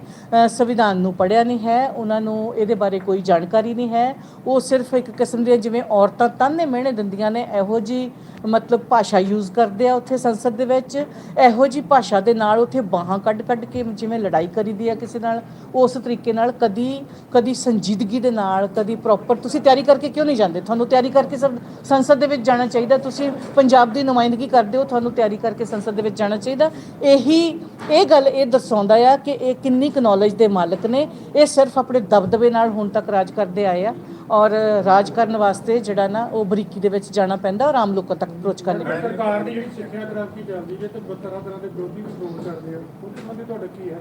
ਸੰਵਿਧਾਨ ਨੂੰ ਪੜ੍ਹਿਆ ਨਹੀਂ ਹੈ, ਉਹਨਾਂ ਨੂੰ ਇਹਦੇ ਬਾਰੇ ਕੋਈ ਜਾਣਕਾਰੀ ਨਹੀਂ ਹੈ। ਉਹ ਸਿਰਫ ਇੱਕ ਕਿਸਮ ਦੀਆਂ ਜਿਵੇਂ ਔਰਤਾਂ ਤਾਨੇ ਮਿਹਣੇ ਦਿੰਦੀਆਂ ਨੇ, ਇਹੋ ਜੀ ਮਤਲਬ ਭਾਸ਼ਾ ਯੂਜ਼ ਕਰਦੇ ਆ ਉੱਥੇ ਸੰਸਦ ਦੇ ਵਿੱਚ। ਇਹੋ ਜੀ ਭਾਸ਼ਾ ਦੇ ਨਾਲ ਉੱਥੇ ਬਾਹਾਂ ਕੱਢ ਕੱਢ ਕੇ ਜਿਵੇਂ ਲੜਾਈ ਕਰੀਦੀ ਆ ਕਿਸੇ ਨਾਲ, ਉਸ ਤਰੀਕੇ ਨਾਲ ਕਦੀ ਕਦੀ ਸੰਜੀਦਗੀ ਦੇ ਨਾਲ, ਕਦੀ ਪ੍ਰੋਪਰ ਤੁਸੀਂ ਤਿਆਰੀ ਕਰਕੇ ਕਿਉਂ ਨਹੀਂ ਜਾਂਦੇ? ਤੁਹਾਨੂੰ ਤਿਆਰੀ ਕਰਕੇ ਸਭ ਸੰਸਦ ਦੇ ਵਿੱਚ ਜਾਣਾ ਚਾਹੀਦਾ। ਤੁਸੀਂ ਪੰਜਾਬ ਦੀ ਨੁਮਾਇੰਦਗੀ ਕਰਦੇ ਹੋ, ਤੁਹਾਨੂੰ ਤਿਆਰੀ ਕਰਕੇ ਸੰਸਦ ਦੇ ਵਿੱਚ ਜਾਣਾ ਚਾਹੀਦਾ। ਇਹੀ, ਇਹ ਗੱਲ ਇਹ ਦਰਸਾਉਂਦਾ ਆ ਕਿ ਇਹ ਕਿੰਨੀ ਕੁ ਨੌਲੇਜ ਦੇ ਮਾਲਕ ਨੇ। ਇਹ ਸਿਰਫ ਆਪਣੇ ਦਬਦਬੇ ਨਾਲ ਹੁਣ ਤੱਕ ਰਾਜ ਕਰਦੇ ਆਏ ਆ। ਔਰ ਰਾਜ ਕਰਨ ਵਾਸਤੇ ਜਿਹੜਾ ਨਾ ਉਹ ਬਰੀਕੀ ਦੇ ਵਿੱਚ ਜਾਣਾ ਪੈਂਦਾ ਔਰ ਆਮ ਲੋਕਾਂ ਤੱਕ ਅਪਰੋਚ ਕਰਨੀ ਪੈਂਦੀ। ਸਰਕਾਰ ਦੀ ਜਿਹੜੀ ਸਿੱਖਿਆ ਕ੍ਰਾਂਤੀ ਚੱਲਦੀ ਹੈ ਤੇ ਤਰ੍ਹਾਂ ਤਰ੍ਹਾਂ ਦੇ ਵਿਰੋਧੀ ਵੀ ਫੋਨ ਕਰਦੇ ਆ। ਉਸ ਸੰਬੰਧੀ ਤੁਹਾਡਾ ਕੀ ਹੈ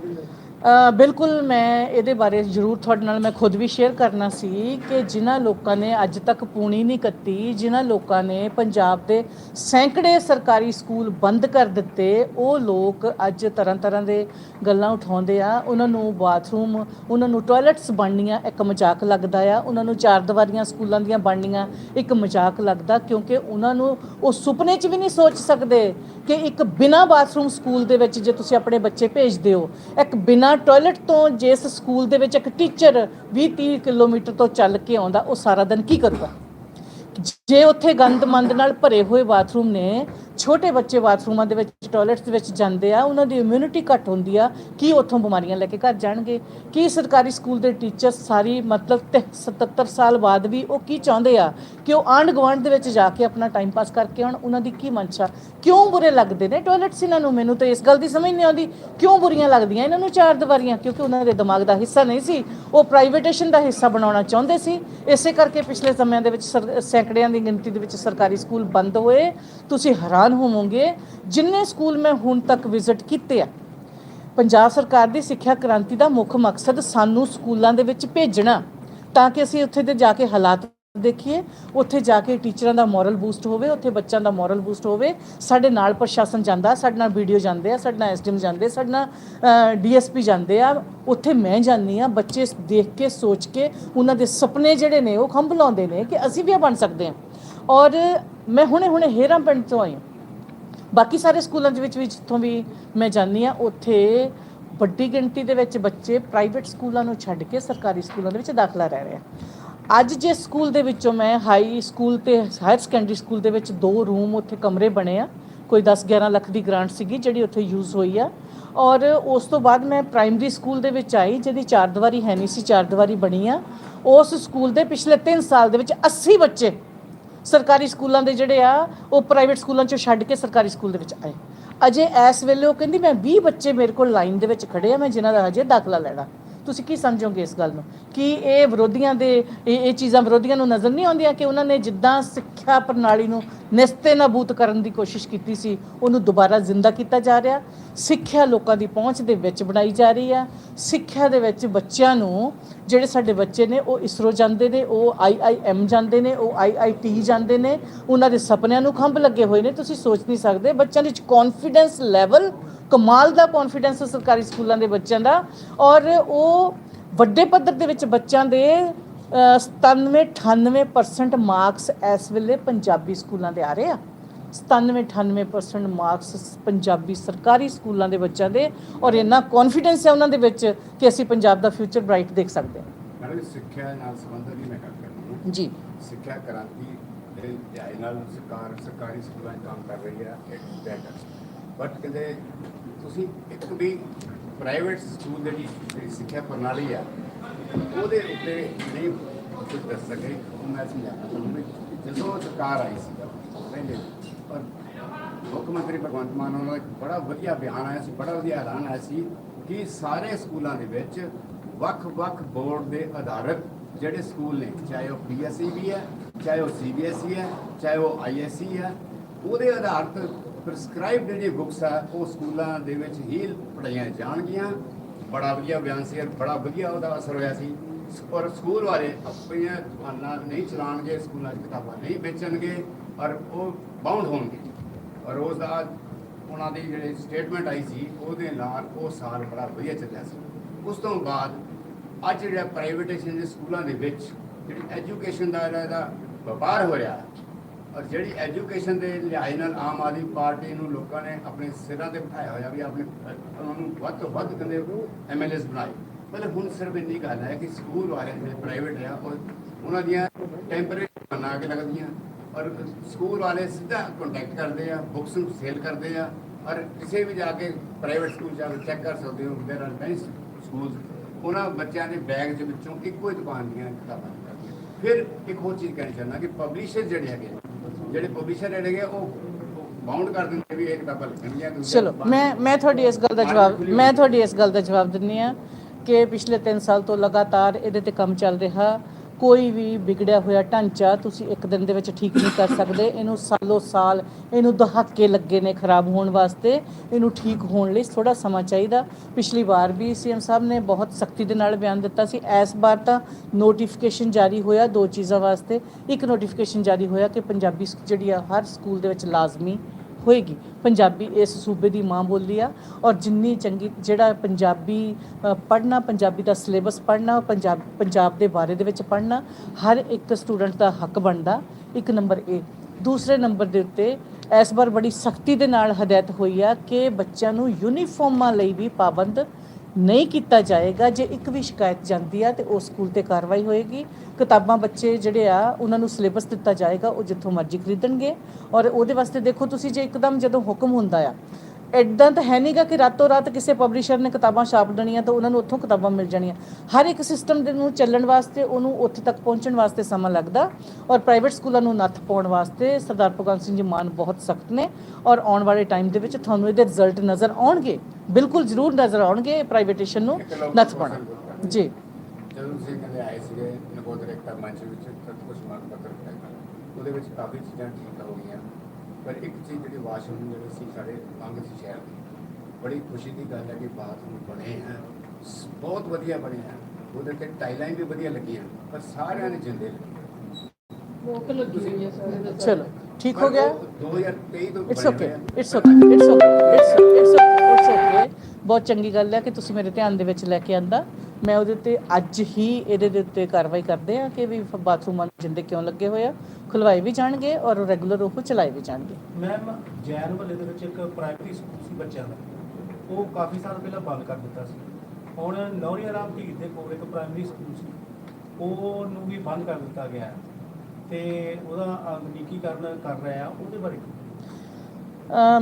ਬਿਲਕੁਲ ਮੈਂ ਇਹਦੇ ਬਾਰੇ ਜ਼ਰੂਰ ਤੁਹਾਡੇ ਨਾਲ ਮੈਂ ਖੁਦ ਵੀ ਸ਼ੇਅਰ ਕਰਨਾ ਸੀ ਕਿ ਜਿਨ੍ਹਾਂ ਲੋਕਾਂ ਨੇ ਅੱਜ ਤੱਕ ਪੂਣੀ ਨਹੀਂ ਕੱਤੀ ਜਿਨ੍ਹਾਂ ਲੋਕਾਂ ਨੇ ਪੰਜਾਬ ਦੇ ਸੈਂਕੜੇ ਸਰਕਾਰੀ ਸਕੂਲ ਬੰਦ ਕਰ ਦਿੱਤੇ ਉਹ ਲੋਕ ਅੱਜ ਤਰ੍ਹਾਂ ਤਰ੍ਹਾਂ ਦੇ ਗੱਲਾਂ ਉਠਾਉਂਦੇ ਆ। ਉਹਨਾਂ ਨੂੰ ਬਾਥਰੂਮ ਉਹਨਾਂ ਨੂੰ ਟਾਇਲਟਸ ਬਣਨੀਆਂ ਇੱਕ ਮਜ਼ਾਕ ਲੱਗਦਾ ਆ। ਉਹਨਾਂ ਨੂੰ ਚਾਰ ਦੀਵਾਰੀਆਂ ਸਕੂਲਾਂ ਦੀਆਂ ਬਣਨੀਆਂ ਇੱਕ ਮਜ਼ਾਕ ਲੱਗਦਾ ਕਿਉਂਕਿ ਉਹਨਾਂ ਨੂੰ ਉਹ ਸੁਪਨੇ 'ਚ ਵੀ ਨਹੀਂ ਸੋਚ ਸਕਦੇ ਕਿ ਇੱਕ ਬਿਨਾ ਬਾਥਰੂਮ ਸਕੂਲ ਦੇ ਵਿੱਚ ਜੇ ਤੁਸੀਂ ਆਪਣੇ ਬੱਚੇ ਭੇਜਦੇ ਹੋ, ਇੱਕ ਬਿਨਾ ਟਾਇਲਟ ਤੋਂ ਜਿਸ ਸਕੂਲ ਦੇ ਵਿੱਚ ਇੱਕ ਟੀਚਰ 20 30 ਕਿਲੋਮੀਟਰ ਤੋਂ ਚੱਲ ਕੇ ਆਉਂਦਾ, ਉਹ ਸਾਰਾ ਦਿਨ ਕੀ ਕਰੂਗਾ? ਜੇ ਉੱਥੇ ਗੰਦ ਮੰਦ ਨਾਲ ਭਰੇ ਹੋਏ ਬਾਥਰੂਮ ਨੇ ਛੋਟੇ ਬੱਚੇ ਬਾਥਰੂਮਾਂ ਦੇ ਵਿੱਚ, ਟਾਇਲਟਸ ਦੇ ਵਿੱਚ ਜਾਂਦੇ ਆ, ਉਹਨਾਂ ਦੀ ਇਮਿਊਨਿਟੀ ਘੱਟ ਹੁੰਦੀ ਆ, ਕੀ ਉੱਥੋਂ ਬਿਮਾਰੀਆਂ ਲੈ ਕੇ ਘਰ ਜਾਣਗੇ? ਕੀ ਸਰਕਾਰੀ ਸਕੂਲ ਦੇ ਟੀਚਰ ਸਾਰੀ ਮਤਲਬ ਤੇ 77 ਸਾਲ ਬਾਅਦ ਵੀ ਉਹ ਕੀ ਚਾਹੁੰਦੇ ਆ? ਕਿ ਉਹ ਆਂਢ ਗੁਆਂਢ ਦੇ ਵਿੱਚ ਜਾ ਕੇ ਆਪਣਾ ਟਾਈਮ ਪਾਸ ਕਰਕੇ ਆਉਣ, ਉਹਨਾਂ ਦੀ ਕੀ ਮਨਸ਼ਾ? ਕਿਉਂ ਬੁਰੇ ਲੱਗਦੇ ਨੇ ਟਾਇਲਟਸ ਇਹਨਾਂ ਨੂੰ? ਮੈਨੂੰ ਤਾਂ ਇਸ ਗੱਲ ਦੀ ਸਮਝ ਨਹੀਂ ਆਉਂਦੀ। ਕਿਉਂ ਬੁਰੀਆਂ ਲੱਗਦੀਆਂ ਇਹਨਾਂ ਨੂੰ ਚਾਰ ਦੀਵਾਰੀਆਂ? ਕਿਉਂਕਿ ਉਹਨਾਂ ਦੇ ਦਿਮਾਗ ਦਾ ਹਿੱਸਾ ਨਹੀਂ ਸੀ। ਉਹ ਪ੍ਰਾਈਵੇਟੇਸ਼ਨ ਦਾ ਹਿੱਸਾ ਬਣਾਉਣਾ ਚਾਹੁੰਦੇ ਸੀ। ਇਸੇ ਕਰਕੇ ਪਿਛਲੇ ਸਮਿਆਂ ਦੇ ਵਿੱਚ ਸਰ- ਸੈਂਕੜਿਆਂ ਦੀ ਗਿਣਤੀ ਦੇ ਵਿੱਚ ਸਰਕਾਰੀ ਸਕੂਲ ਬੰਦ ਹੋਏ। ਤੁਸੀਂ ਹੈਰਾਨ ਹੋਵੋਗੇ ਜਿੰਨੇ ਸਕੂਲ ਮੈਂ ਹੁਣ ਤੱਕ ਵਿਜ਼ਿਟ ਕੀਤੇ ਆ। ਪੰਜਾਬ ਸਰਕਾਰ ਦੀ ਸਿੱਖਿਆ ਕ੍ਰਾਂਤੀ ਦਾ ਮੁੱਖ ਮਕਸਦ ਸਾਨੂੰ ਸਕੂਲਾਂ ਦੇ ਵਿੱਚ ਭੇਜਣਾ, ਤਾਂ ਕਿ ਅਸੀਂ ਉੱਥੇ ਦੇ ਜਾ ਕੇ ਹਾਲਾਤ ਦੇਖੀਏ, ਉੱਥੇ ਜਾ ਕੇ ਟੀਚਰਾਂ ਦਾ ਮੋਰਲ ਬੂਸਟ ਹੋਵੇ, ਉੱਥੇ ਬੱਚਿਆਂ ਦਾ ਮੋਰਲ ਬੂਸਟ ਹੋਵੇ, ਸਾਡੇ ਨਾਲ ਪ੍ਰਸ਼ਾਸਨ ਜਾਂਦਾ, ਸਾਡੇ ਨਾਲ ਵੀਡੀਓ ਜਾਂਦੇ ਆ, ਸਾਡੇ ਨਾਲ ਐਸਡੀਐਮ ਜਾਂਦੇ, ਸਾਡੇ ਨਾਲ ਡੀਐਸਪੀ ਜਾਂਦੇ ਆ, ਉੱਥੇ ਮੈਂ ਜਾਂਦੀ ਆ ਬੱਚੇ ਦੇਖ ਕੇ, ਸੋਚ ਕੇ, ਉਹਨਾਂ ਦੇ ਸੁਪਨੇ ਜਿਹੜੇ ਨੇ ਉਹ ਖੰਭ ਲਾਉਂਦੇ ਨੇ ਕਿ ਅਸੀਂ ਵੀ ਇਹ ਬਣ ਸਕਦੇ ਹਾਂ। ਔਰ ਮੈਂ ਹੁਣੇ ਹੁਣੇ ਹੇਰਾਂ ਪਿੰਡ ਤੋਂ ਆਈ ਹਾਂ। ਬਾਕੀ ਸਾਰੇ ਸਕੂਲਾਂ ਦੇ ਵਿੱਚ ਵੀ ਜਿੱਥੋਂ ਵੀ ਮੈਂ ਜਾਂਦੀ ਆ ਉੱਥੇ ਵੱਡੀ ਗਿਣਤੀ ਦੇ ਵਿੱਚ ਬੱਚੇ ਪ੍ਰਾਈਵੇਟ ਸਕੂਲਾਂ ਨੂੰ ਛੱਡ ਕੇ ਸਰਕਾਰੀ ਸਕੂਲਾਂ ਦੇ ਵਿੱਚ ਦਾਖਲਾ ਲੈ ਰਹੇ ਆ। ਅੱਜ ਜੇ ਸਕੂਲ ਦੇ ਵਿੱਚੋਂ ਮੈਂ ਹਾਈ ਸਕੂਲ ਤੇ ਹਾਇਰ ਸੈਕੰਡਰੀ ਸਕੂਲ ਦੇ ਵਿੱਚ ਦੋ ਰੂਮ ਉੱਥੇ ਕਮਰੇ ਬਣੇ ਆ, ਕੋਈ 10 11 ਲੱਖ ਦੀ ਗ੍ਰਾਂਟ ਸੀਗੀ ਜਿਹੜੀ ਉੱਥੇ ਯੂਜ਼ ਹੋਈ ਆ। ਔਰ ਉਸ ਤੋਂ ਬਾਅਦ ਮੈਂ ਪ੍ਰਾਇਮਰੀ ਸਕੂਲ ਦੇ ਵਿੱਚ ਆਈ, ਜਿਹਦੀ ਚਾਰ ਦੀਵਾਰੀ ਹੈ ਨਹੀਂ ਸੀ ਚਾਰ ਦੀਵਾਰੀ ਬਣੀ ਆ। ਉਸ ਸਕੂਲ ਦੇ ਪਿਛਲੇ 3 ਸਾਲ ਦੇ ਵਿੱਚ 80 ਬੱਚੇ ਸਰਕਾਰੀ ਸਕੂਲਾਂ ਦੇ ਜਿਹੜੇ ਆ, ਉਹ ਪ੍ਰਾਈਵੇਟ ਸਕੂਲਾਂ ਚੋਂ ਛੱਡ ਕੇ ਸਰਕਾਰੀ ਸਕੂਲ ਦੇ ਵਿੱਚ ਆਏ। ਅਜੇ ਇਸ ਵੇਲੇ ਉਹ ਕਹਿੰਦੀ, ਮੈਂ 20 ਬੱਚੇ ਮੇਰੇ ਕੋਲ ਲਾਈਨ ਦੇ ਵਿੱਚ ਖੜੇ ਆ, ਮੈਂ ਜਿਨ੍ਹਾਂ ਦਾ ਅਜੇ ਦਾਖਲਾ ਲੈਣਾ। ਤੁਸੀਂ ਕੀ ਸਮਝੋਗੇ ਇਸ ਗੱਲ ਨੂੰ? ਕਿ ਇਹ ਵਿਰੋਧੀਆਂ ਦੇ, ਇਹ ਇਹ ਚੀਜ਼ਾਂ ਵਿਰੋਧੀਆਂ ਨੂੰ ਨਜ਼ਰ ਨਹੀਂ ਆਉਂਦੀਆਂ ਕਿ ਉਹਨਾਂ ਨੇ ਜਿੱਦਾਂ ਸਿੱਖਿਆ ਪ੍ਰਣਾਲੀ ਨੂੰ ਨਿਸਤੇ ਨਾਬੂਦ ਕਰਨ ਦੀ ਕੋਸ਼ਿਸ਼ ਕੀਤੀ ਸੀ, ਉਹਨੂੰ ਦੁਬਾਰਾ ਜ਼ਿੰਦਾ ਕੀਤਾ ਜਾ ਰਿਹਾ। ਸਿੱਖਿਆ ਲੋਕਾਂ ਦੀ ਪਹੁੰਚ ਦੇ ਵਿੱਚ ਬਣਾਈ ਜਾ ਰਹੀ ਆ। ਸਿੱਖਿਆ ਦੇ ਵਿੱਚ ਬੱਚਿਆਂ ਨੂੰ ਜਿਹੜੇ ਸਾਡੇ ਬੱਚੇ ਨੇ, ਉਹ ਇਸਰੋ ਜਾਂਦੇ ਨੇ, ਉਹ ਆਈਆਈਐਮ ਜਾਂਦੇ ਨੇ, ਉਹ ਆਈਆਈਟੀ ਜਾਂਦੇ ਨੇ, ਉਹਨਾਂ ਦੇ ਸੁਪਨਿਆਂ ਨੂੰ ਖੰਭ ਲੱਗੇ ਹੋਏ ਨੇ। ਤੁਸੀਂ ਸੋਚ ਨਹੀਂ ਸਕਦੇ ਬੱਚਿਆਂ ਦੇ ਵਿੱਚ ਕੌਨਫੀਡੈਂਸ ਲੈਵਲ ਕਮਾਲ ਦਾ ਕੌਨਫੀਡੈਂਸ ਸਰਕਾਰੀ ਸਕੂਲਾਂ ਦੇ ਬੱਚਿਆਂ ਦਾ। ਔਰ ਉਹ ਵੱਡੇ ਪੱਧਰ ਦੇ ਵਿੱਚ ਬੱਚਿਆਂ ਦੇ 97 98% ਮਾਰਕਸ ਇਸ ਵੇਲੇ ਪੰਜਾਬੀ ਸਕੂਲਾਂ ਦੇ ਆ ਰਹੇ ਆ। 97 98% ਮਾਰਕਸ ਪੰਜਾਬੀ ਸਰਕਾਰੀ ਸਕੂਲਾਂ ਦੇ ਬੱਚਿਆਂ ਦੇ। ਔਰ ਇੰਨਾ ਕੌਨਫੀਡੈਂਸ ਹੈ ਉਹਨਾਂ ਦੇ ਵਿੱਚ ਕਿ ਅਸੀਂ ਪੰਜਾਬ ਦਾ ਫਿਊਚਰ ਬ੍ਰਾਈਟ ਦੇਖ ਸਕਦੇ ਹਾਂ। ਮੈਡਮ ਸਿੱਖਿਆ ਨਾਲ ਸੰਬੰਧਿਤ ਹੀ ਮੈਂ ਗੱਲ ਕਰਨੀ ਹੈ। ਜੀ। ਸਿੱਖਿਆ ਕ੍ਰਾਂਤੀ ਦੇ ਜਾਇ ਨਾਲ ਸਰਕਾਰ ਸਰਕਾਰੀ ਸਕੂਲਾਂ 'ਚ ਕੰਮ ਕਰ ਰਹੀ ਹੈ ਬਟ ਕਹਿੰਦੇ ਤੁਸੀਂ ਇੱਕ ਵੀ ਪ੍ਰਾਈਵੇਟ ਸਕੂਲ ਦੇ ਜਿਹੜੀ ਸਿੱਖਿਆ ਪ੍ਰਣਾਲੀ ਆ, ਉਹਦੇ ਉੱਤੇ ਨਹੀਂ ਕੁਝ ਦੱਸ ਸਕੇ। ਉਹ ਸਮਝਾਉਣਾ ਚਾਹੁੰਦਾ ਜਦੋਂ ਸਰਕਾਰ ਆਈ ਸੀ ਪਹਿਲੇ ਪਰ ਮੁੱਖ ਮੰਤਰੀ ਭਗਵੰਤ ਮਾਨ ਉਹਨਾਂ ਦਾ ਇੱਕ ਬੜਾ ਵਧੀਆ ਬਿਆਨ ਆਇਆ ਸੀ, ਬੜਾ ਵਧੀਆ ਐਲਾਨ ਆਇਆ ਸੀ ਕਿ ਸਾਰੇ ਸਕੂਲਾਂ ਦੇ ਵਿੱਚ ਵੱਖ-ਵੱਖ ਬੋਰਡ ਦੇ ਆਧਾਰਿਤ ਜਿਹੜੇ ਸਕੂਲ ਨੇ, ਚਾਹੇ ਉਹ ਪੀਐਸਈ ਵੀ ਹੈ, ਚਾਹੇ ਉਹ ਸੀਬੀਐਸਈ ਹੈ, ਚਾਹੇ ਉਹ ਆਈਐਸਈ ਹੈ, ਉਹਦੇ ਆਧਾਰਿਤ ਪ੍ਰਸਕ੍ਰਾਈਬ ਜਿਹੜੀ ਬੁੱਕਸ ਆ, ਉਹ ਸਕੂਲਾਂ ਦੇ ਵਿੱਚ ਹੀ ਪੜਾਈਆਂ ਜਾਣਗੀਆਂ। ਬੜਾ ਵਧੀਆ ਬਿਆਨ ਸੀ ਔਰ ਬੜਾ ਵਧੀਆ ਉਹਦਾ ਅਸਰ ਹੋਇਆ ਸੀ। ਔਰ ਸਕੂਲ ਵਾਲੇ ਆਪਣੀਆਂ ਦੁਕਾਨਾਂ ਨਹੀਂ ਚਲਾਉਣਗੇ ਸਕੂਲਾਂ 'ਚ ਕਿਤਾਬਾਂ ਨਹੀਂ ਵੇਚਣਗੇ ਔਰ ਉਹ ਬਾਉਂਡ ਹੋਣਗੇ। ਔਰ ਉਸ ਦਾ ਉਹਨਾਂ ਦੀ ਜਿਹੜੀ ਸਟੇਟਮੈਂਟ ਆਈ ਸੀ, ਉਹਦੇ ਨਾਲ ਉਹ ਸਾਲ ਬੜਾ ਵਧੀਆ ਚੱਲਿਆ ਸੀ। ਉਸ ਤੋਂ ਬਾਅਦ ਅੱਜ ਜਿਹੜਾ ਪ੍ਰਾਈਵੇਟਾਈਜੇਸ਼ਨ ਦੇ ਸਕੂਲਾਂ ਦੇ ਵਿੱਚ ਜਿਹੜੀ ਐਜੂਕੇਸ਼ਨ ਦਾ ਜਿਹੜਾ ਇਹਦਾ ਵਪਾਰ ਹੋ ਰਿਹਾ ਔਰ ਜਿਹੜੀ ਐਜੂਕੇਸ਼ਨ ਦੇ ਲਿਹਾਜ਼ ਨਾਲ ਆਮ ਆਦਮੀ ਪਾਰਟੀ ਨੂੰ ਲੋਕਾਂ ਨੇ ਆਪਣੇ ਸਿਰਾਂ ਤੇ ਬਿਠਾਇਆ ਹੋਇਆ ਵੀ ਆਪਣੇ, ਉਹਨਾਂ ਨੂੰ ਵੱਧ ਤੋਂ ਵੱਧ ਕਹਿੰਦੇ ਐਮਐਲਏਸ ਬਣਾਏ। ਮਤਲਬ ਹੁਣ ਸਿਰਫ ਇੰਨੀ ਗੱਲ ਹੈ ਕਿ ਸਕੂਲ ਵਾਲੇ ਜਿਹੜੇ ਪ੍ਰਾਈਵੇਟ ਆ ਉਹ ਉਹਨਾਂ ਦੀਆਂ ਟੈਂਪਰੇਰੀ ਬਣਾ ਕੇ ਲੱਗਦੀਆਂ ਔਰ ਸਕੂਲ ਵਾਲੇ ਸਿੱਧਾ ਕੰਟੈਕਟ ਕਰਦੇ ਆ ਬੁੱਕਸ ਨੂੰ ਸੇਲ ਕਰਦੇ ਆ ਔਰ ਕਿਸੇ ਵੀ ਜਾ ਕੇ ਪ੍ਰਾਈਵੇਟ ਸਕੂਲ ਜਾ ਕੇ ਚੈੱਕ ਕਰ ਸਕਦੇ ਹੋ ਦੇਰ ਆਰ ਮੈਨੀ ਸਕੂਲਸ ਉਹਨਾਂ ਬੱਚਿਆਂ ਦੇ ਬੈਗ ਦੇ ਵਿੱਚੋਂ ਇੱਕੋ ਹੀ ਦੁਕਾਨ ਦੀਆਂ ਕਿਤਾਬਾਂ ਨਿਕਲਦੀਆਂ। ਫਿਰ ਇੱਕ ਹੋਰ ਚੀਜ਼ ਕਹਿਣੀ ਚਾਹੁੰਦਾ ਕਿ ਪਬਲਿਸ਼ਰ ਜਿਹੜੇ ਹੈਗੇ ਜਿਹੜੇ ਪਬਲਿਸ਼ਰ ਹੈਗੇ ਉਹ ਬਾਉਂਡ ਕਰ ਦਿੰਦੇ ਵੀ ਇਹ ਕਿਤਾਬਾਂ ਲਿਖਣਗੀਆਂ ਦੂਜੀਆਂ ਚਲੋ ਮੈਂ ਮੈਂ ਤੁਹਾਡੀ ਇਸ ਗੱਲ ਦਾ ਜਵਾਬ ਮੈਂ ਤੁਹਾਡੀ ਇਸ ਗੱਲ ਦਾ ਜਵਾਬ ਦਿੰਨੀ ਆ ਕਿ ਪਿਛਲੇ 3 ਸਾਲ ਤੋਂ ਲਗਾਤਾਰ ਇਹਦੇ ਤੇ ਕੰਮ ਚੱਲ ਰਿਹਾ। ਕੋਈ ਵੀ ਵਿਗੜਿਆ ਹੋਇਆ ਢਾਂਚਾ ਤੁਸੀਂ ਇੱਕ ਦਿਨ ਦੇ ਵਿੱਚ ਠੀਕ ਨਹੀਂ ਕਰ ਸਕਦੇ। ਇਹਨੂੰ ਸਾਲੋ ਸਾਲ ਇਹਨੂੰ ਦਹਾਕੇ ਲੱਗੇ ਨੇ ਖਰਾਬ ਹੋਣ ਵਾਸਤੇ। ਇਹਨੂੰ ਠੀਕ ਹੋਣ ਲਈ ਥੋੜਾ ਸਮਾਂ ਚਾਹੀਦਾ। ਪਿਛਲੀ ਵਾਰ ਵੀ ਸੀਐਮ ਸਾਹਿਬ ਨੇ ਬਹੁਤ ਸਖਤੀ ਦੇ ਨਾਲ ਬਿਆਨ ਦਿੱਤਾ ਸੀ। ਇਸ ਵਾਰ ਤਾਂ ਨੋਟੀਫਿਕੇਸ਼ਨ ਜਾਰੀ ਹੋਇਆ ਦੋ ਚੀਜ਼ਾਂ ਵਾਸਤੇ। ਇੱਕ ਨੋਟੀਫਿਕੇਸ਼ਨ ਜਾਰੀ ਹੋਇਆ ਕਿ ਪੰਜਾਬੀ ਜਿਹੜੀ ਆ ਹਰ ਸਕੂਲ ਦੇ ਵਿੱਚ ਲਾਜ਼ਮੀ ਹੋਏਗੀ। ਪੰਜਾਬੀ ਇਸ ਸੂਬੇ ਦੀ ਮਾਂ ਬੋਲੀ ਆ ਔਰ ਜਿੰਨੀ ਚੰਗੀ ਜਿਹੜਾ ਪੰਜਾਬੀ ਪੜ੍ਹਨਾ, ਪੰਜਾਬੀ ਦਾ ਸਿਲੇਬਸ ਪੜ੍ਹਨਾ, ਪੰਜਾਬ ਪੰਜਾਬ ਦੇ ਬਾਰੇ ਦੇ ਵਿੱਚ ਪੜ੍ਹਨਾ, ਹਰ ਇੱਕ ਸਟੂਡੈਂਟ ਦਾ ਹੱਕ ਬਣਦਾ, ਇੱਕ ਨੰਬਰ ਇਹ ਦੂਸਰੇ ਨੰਬਰ ਦੇ ਉੱਤੇ ਇਸ ਵਾਰ ਬੜੀ ਸਖਤੀ ਦੇ ਨਾਲ ਹਦਾਇਤ ਹੋਈ ਆ ਕਿ ਬੱਚਿਆਂ ਨੂੰ ਯੂਨੀਫਾਰਮਾਂ ਲਈ ਵੀ ਪਾਬੰਦ ਨਹੀਂ ਕੀਤਾ ਜਾਏਗਾ, ਜੇ ਇੱਕ ਵੀ ਸ਼ਿਕਾਇਤ ਜਾਂਦੀ ਆ ਤੇ ਉਸ ਸਕੂਲ ਤੇ ਕਾਰਵਾਈ ਹੋਏਗੀ। ਕਿਤਾਬਾਂ ਬੱਚੇ ਜਿਹੜੇ ਆ, ਉਹਨਾਂ ਨੂੰ ਸਿਲੇਬਸ ਦਿੱਤਾ ਜਾਏਗਾ, ਉਹ ਜਿੱਥੋਂ ਮਰਜ਼ੀ ਖਰੀਦਣਗੇ। ਔਰ ਉਹਦੇ ਵਾਸਤੇ ਦੇਖੋ ਤੁਸੀਂ, ਜੇ ਇੱਕਦਮ ਜਦੋਂ ਹੁਕਮ ਹੁੰਦਾ ਆ ਐਦਾਂ ਤਾਂ ਹੈ ਨਹੀਂਗਾ ਕਿ ਰਾਤੋਂ ਰਾਤ ਕਿਸੇ ਪਬਲਿਸ਼ਰ ਨੇ ਕਿਤਾਬਾਂ ਛਾਪ ਦੇਣੀਆਂ ਤਾਂ ਉਹਨਾਂ ਨੂੰ ਉੱਥੋਂ ਕਿਤਾਬਾਂ ਮਿਲ ਜਾਣੀਆਂ। ਹਰ ਇੱਕ ਸਿਸਟਮ ਦੇ ਨੂੰ ਚੱਲਣ ਵਾਸਤੇ ਉਹਨੂੰ ਉੱਥੇ ਤੱਕ ਪਹੁੰਚਣ ਵਾਸਤੇ ਸਮਾਂ ਲੱਗਦਾ ਔਰ ਪ੍ਰਾਈਵੇਟ ਸਕੂਲਾਂ ਨੂੰ ਨੱਥ ਪਾਉਣ ਵਾਸਤੇ ਸਰਦਾਰ ਭਗਵੰਤ ਸਿੰਘ ਜੀ ਮਾਨ ਬਹੁਤ ਸਖਤ ਨੇ ਔਰ ਆਉਣ ਵਾਲੇ ਟਾਈਮ ਦੇ ਵਿੱਚ ਤੁਹਾਨੂੰ ਇਹਦੇ ਰਿਜ਼ਲਟ ਨਜ਼ਰ ਆਉਣਗੇ, ਬਿਲਕੁਲ ਜ਼ਰੂਰ ਨਜ਼ਰ ਆਉਣਗੇ ਪ੍ਰਾਈਵੇਟੇਸ਼ਨ ਨੂੰ ਨੱਥ ਪਾਉਣਾ। ਜੀ। ਜਦੋਂ ਤੁਸੀਂ ਕਹਿੰਦੇ ਆਏ ਸੀਗੇ, ਨਕੋਦਰ ਏਕਤਾ ਮੰਚ ਵਿੱਚ ਕੁਝ ਮੰਗ ਪੱਤਰ ਉਹਦੇ ਵਿੱਚ ਕਾਫੀ ਚੀਜ਼ਾਂ ਠੀਕ ਹੋ ਗਈਆਂ। ਪਰ ਇੱਕ ਚੀਜ਼ ਜਿਹੜੀ ਵਾਸ਼ਰੂਮ ਜਿਹੜੇ ਸੀ ਸਾਡੇ ਮੰਗ ਸੀ ਸ਼ਹਿਰ ਦੀ ਬੜੀ ਖੁਸ਼ੀ ਦੀ ਗੱਲ ਹੈ ਕਿ ਬਾਥਰੂਮ ਬਣੇ ਹੈ ਬਹੁਤ ਵਧੀਆ ਬਣੇ ਹੈ। ਉਹਦੇ ਤੇ ਟਾਈਲਾਂ ਵੀ ਵਧੀਆ ਲੱਗੀਆਂ ਪਰ ਸਾਰਿਆਂ ਨੇ। ਜਿੰਦੇ ਚਲੋ ਠੀਕ ਹੋ ਗਿਆ? 2023 ਤੋਂ it's okay. It's okay it's okay it's it's it's okay ਬਹੁਤ ਚੰਗੀ ਗੱਲ ਹੈ ਕਿ ਤੁਸੀਂ ਮੇਰੇ ਧਿਆਨ ਦੇ ਵਿੱਚ ਲੈ ਕੇ ਆਂਦਾ। ਮੈਂ ਉਹਦੇ ਉੱਤੇ ਅੱਜ ਹੀ ਇਹਦੇ ਦੇ ਉੱਤੇ ਕਾਰਵਾਈ ਕਰਦੇ ਆ ਕਿ ਵੀ ਬਾਥਰੂਮਾਂ ਨੂੰ ਜਿੰਦੇ ਕਿਉਂ ਲੱਗੇ ਹੋਏ ਆ। ਖੁਲਵਾਏ ਵੀ ਜਾਣਗੇ ਔਰ ਰੈਗੂਲਰ ਉਹ ਚਲਾਏ ਵੀ ਜਾਣਗੇ। ਮੈਮ ਜੈਨ ਮਹੱਲੇ ਦੇ ਵਿੱਚ ਇੱਕ ਪ੍ਰਾਇਮਰੀ ਸਕੂਲ ਸੀ ਬੱਚਿਆਂ ਦਾ। ਉਹ ਕਾਫੀ ਸਾਲ ਪਹਿਲਾਂ ਬੰਦ ਕਰ ਦਿੱਤਾ ਸੀ। ਹੁਣ ਨੌਰੀਆ ਰਾਮ ਢੀਰ ਦੇ ਕੋਲ ਇੱਕ ਪ੍ਰਾਇਮਰੀ ਸਕੂਲ ਸੀ। ਉਹ ਨੂੰ ਵੀ ਬੰਦ ਕਰ ਦਿੱਤਾ ਗਿਆ ਹੈ। ਤੇ ਉਹਦਾ ਆਧੁਨਿਕੀਕਰਨ ਕਰ ਰਿਹਾ ਆ ਉਹਦੇ ਬਾਰੇ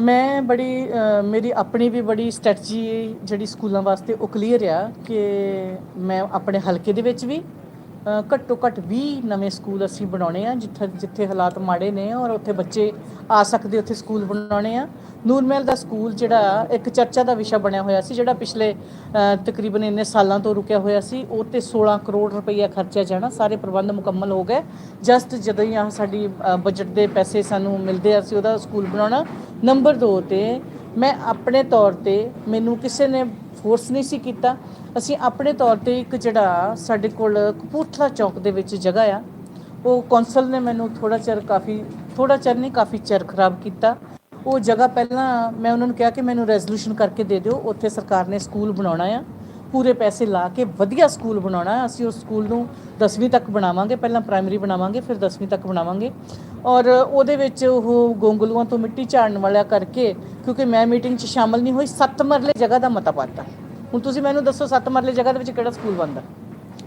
ਮੈਂ ਬੜੀ ਮੇਰੀ ਆਪਣੀ ਵੀ ਬੜੀ ਸਟ੍ਰੈਟਜੀ ਜਿਹੜੀ ਸਕੂਲਾਂ ਵਾਸਤੇ ਉਹ ਕਲੀਅਰ ਆ ਕਿ ਮੈਂ ਆਪਣੇ ਹਲਕੇ ਦੇ ਵਿੱਚ ਵੀ ਘੱਟੋ ਘੱਟ 20 ਨਵੇਂ ਸਕੂਲ ਅਸੀਂ ਬਣਾਉਣੇ ਆ, ਜਿੱਥੇ ਜਿੱਥੇ ਹਾਲਾਤ ਮਾੜੇ ਨੇ ਔਰ ਉੱਥੇ ਬੱਚੇ ਆ ਸਕਦੇ, ਉੱਥੇ ਸਕੂਲ ਬਣਾਉਣੇ ਆ। ਨੂਰਮਹਿਲ ਦਾ ਸਕੂਲ ਜਿਹੜਾ ਇੱਕ ਚਰਚਾ ਦਾ ਵਿਸ਼ਾ ਬਣਿਆ ਹੋਇਆ ਸੀ, ਜਿਹੜਾ ਪਿਛਲੇ ਤਕਰੀਬਨ ਇੰਨੇ ਸਾਲਾਂ ਤੋਂ ਰੁਕਿਆ ਹੋਇਆ ਸੀ। ਉਹ ਤੇ 16 ਕਰੋੜ ਰੁਪਈਆ ਖਰਚਿਆ ਜਾਣਾ, ਸਾਰੇ ਪ੍ਰਬੰਧ ਮੁਕੰਮਲ ਹੋ ਗਏ। ਜਸਟ ਜਦੋਂ ਹੀ ਆਹ ਸਾਡੀ ਬਜਟ ਦੇ ਪੈਸੇ ਸਾਨੂੰ ਮਿਲਦੇ ਆ ਸੀ ਉਹਦਾ ਸਕੂਲ ਬਣਾਉਣਾ। ਨੰਬਰ 2 ਤੇ ਮੈਂ ਆਪਣੇ ਤੌਰ ਤੇ ਮੈਨੂੰ ਕਿਸੇ ਨੇ ਫੋਰਸ ਨਹੀਂ ਸੀ ਕੀਤਾ। ਅਸੀਂ ਆਪਣੇ ਤੌਰ ਤੇ ਇੱਕ ਜਿਹੜਾ ਸਾਡੇ ਕੋਲ ਕਪੂਰਥਲਾ ਚੌਕ ਦੇ ਵਿੱਚ ਜਗ੍ਹਾ ਆ। ਉਹ ਕੌਂਸਲ ਨੇ ਮੈਨੂੰ ਥੋੜਾ ਚਿਰ ਕਾਫੀ ਥੋੜਾ ਚਿਰ ਨਹੀਂ, ਕਾਫੀ ਚਿਰ ਖਰਾਬ ਕੀਤਾ। ਉਹ ਜਗ੍ਹਾ ਪਹਿਲਾਂ ਮੈਂ ਉਹਨਾਂ ਨੂੰ ਕਿਹਾ ਕਿ ਮੈਨੂੰ ਰੈਜ਼ੋਲੂਸ਼ਨ ਕਰਕੇ ਦੇ ਦਿਓ। ਉੱਥੇ ਸਰਕਾਰ ਨੇ ਸਕੂਲ ਬਣਾਉਣਾ ਆ। ਪੂਰੇ ਪੈਸੇ ਲਾ ਕੇ ਵਧੀਆ ਸਕੂਲ ਬਣਾਉਣਾ ਅਸੀਂ ਉਸ ਸਕੂਲ ਨੂੰ 10ਵੀਂ ਤੱਕ ਬਣਾਵਾਂਗੇ, ਪਹਿਲਾਂ ਪ੍ਰਾਇਮਰੀ ਬਣਾਵਾਂਗੇ, ਫਿਰ 10ਵੀਂ ਤੱਕ ਬਣਾਵਾਂਗੇ। ਔਰ ਉਹਦੇ ਵਿੱਚ ਉਹ ਗੋਂਗਲੂਆਂ ਤੋਂ ਮਿੱਟੀ ਝਾੜਨ ਵਾਲਾ ਕਰਕੇ, ਕਿਉਂਕਿ ਮੈਂ ਮੀਟਿੰਗ 'ਚ ਸ਼ਾਮਲ ਨਹੀਂ ਹੋਈ, ਸੱਤ ਮਰਲੇ ਜਗ੍ਹਾ ਦਾ ਮਤਾ ਪਾਤਾ। ਹੁਣ ਤੁਸੀਂ ਮੈਨੂੰ ਦੱਸੋ ਸੱਤ ਮਰਲੇ ਜਗ੍ਹਾ ਦੇ ਵਿੱਚ ਕਿਹੜਾ ਸਕੂਲ ਬਣਦਾ?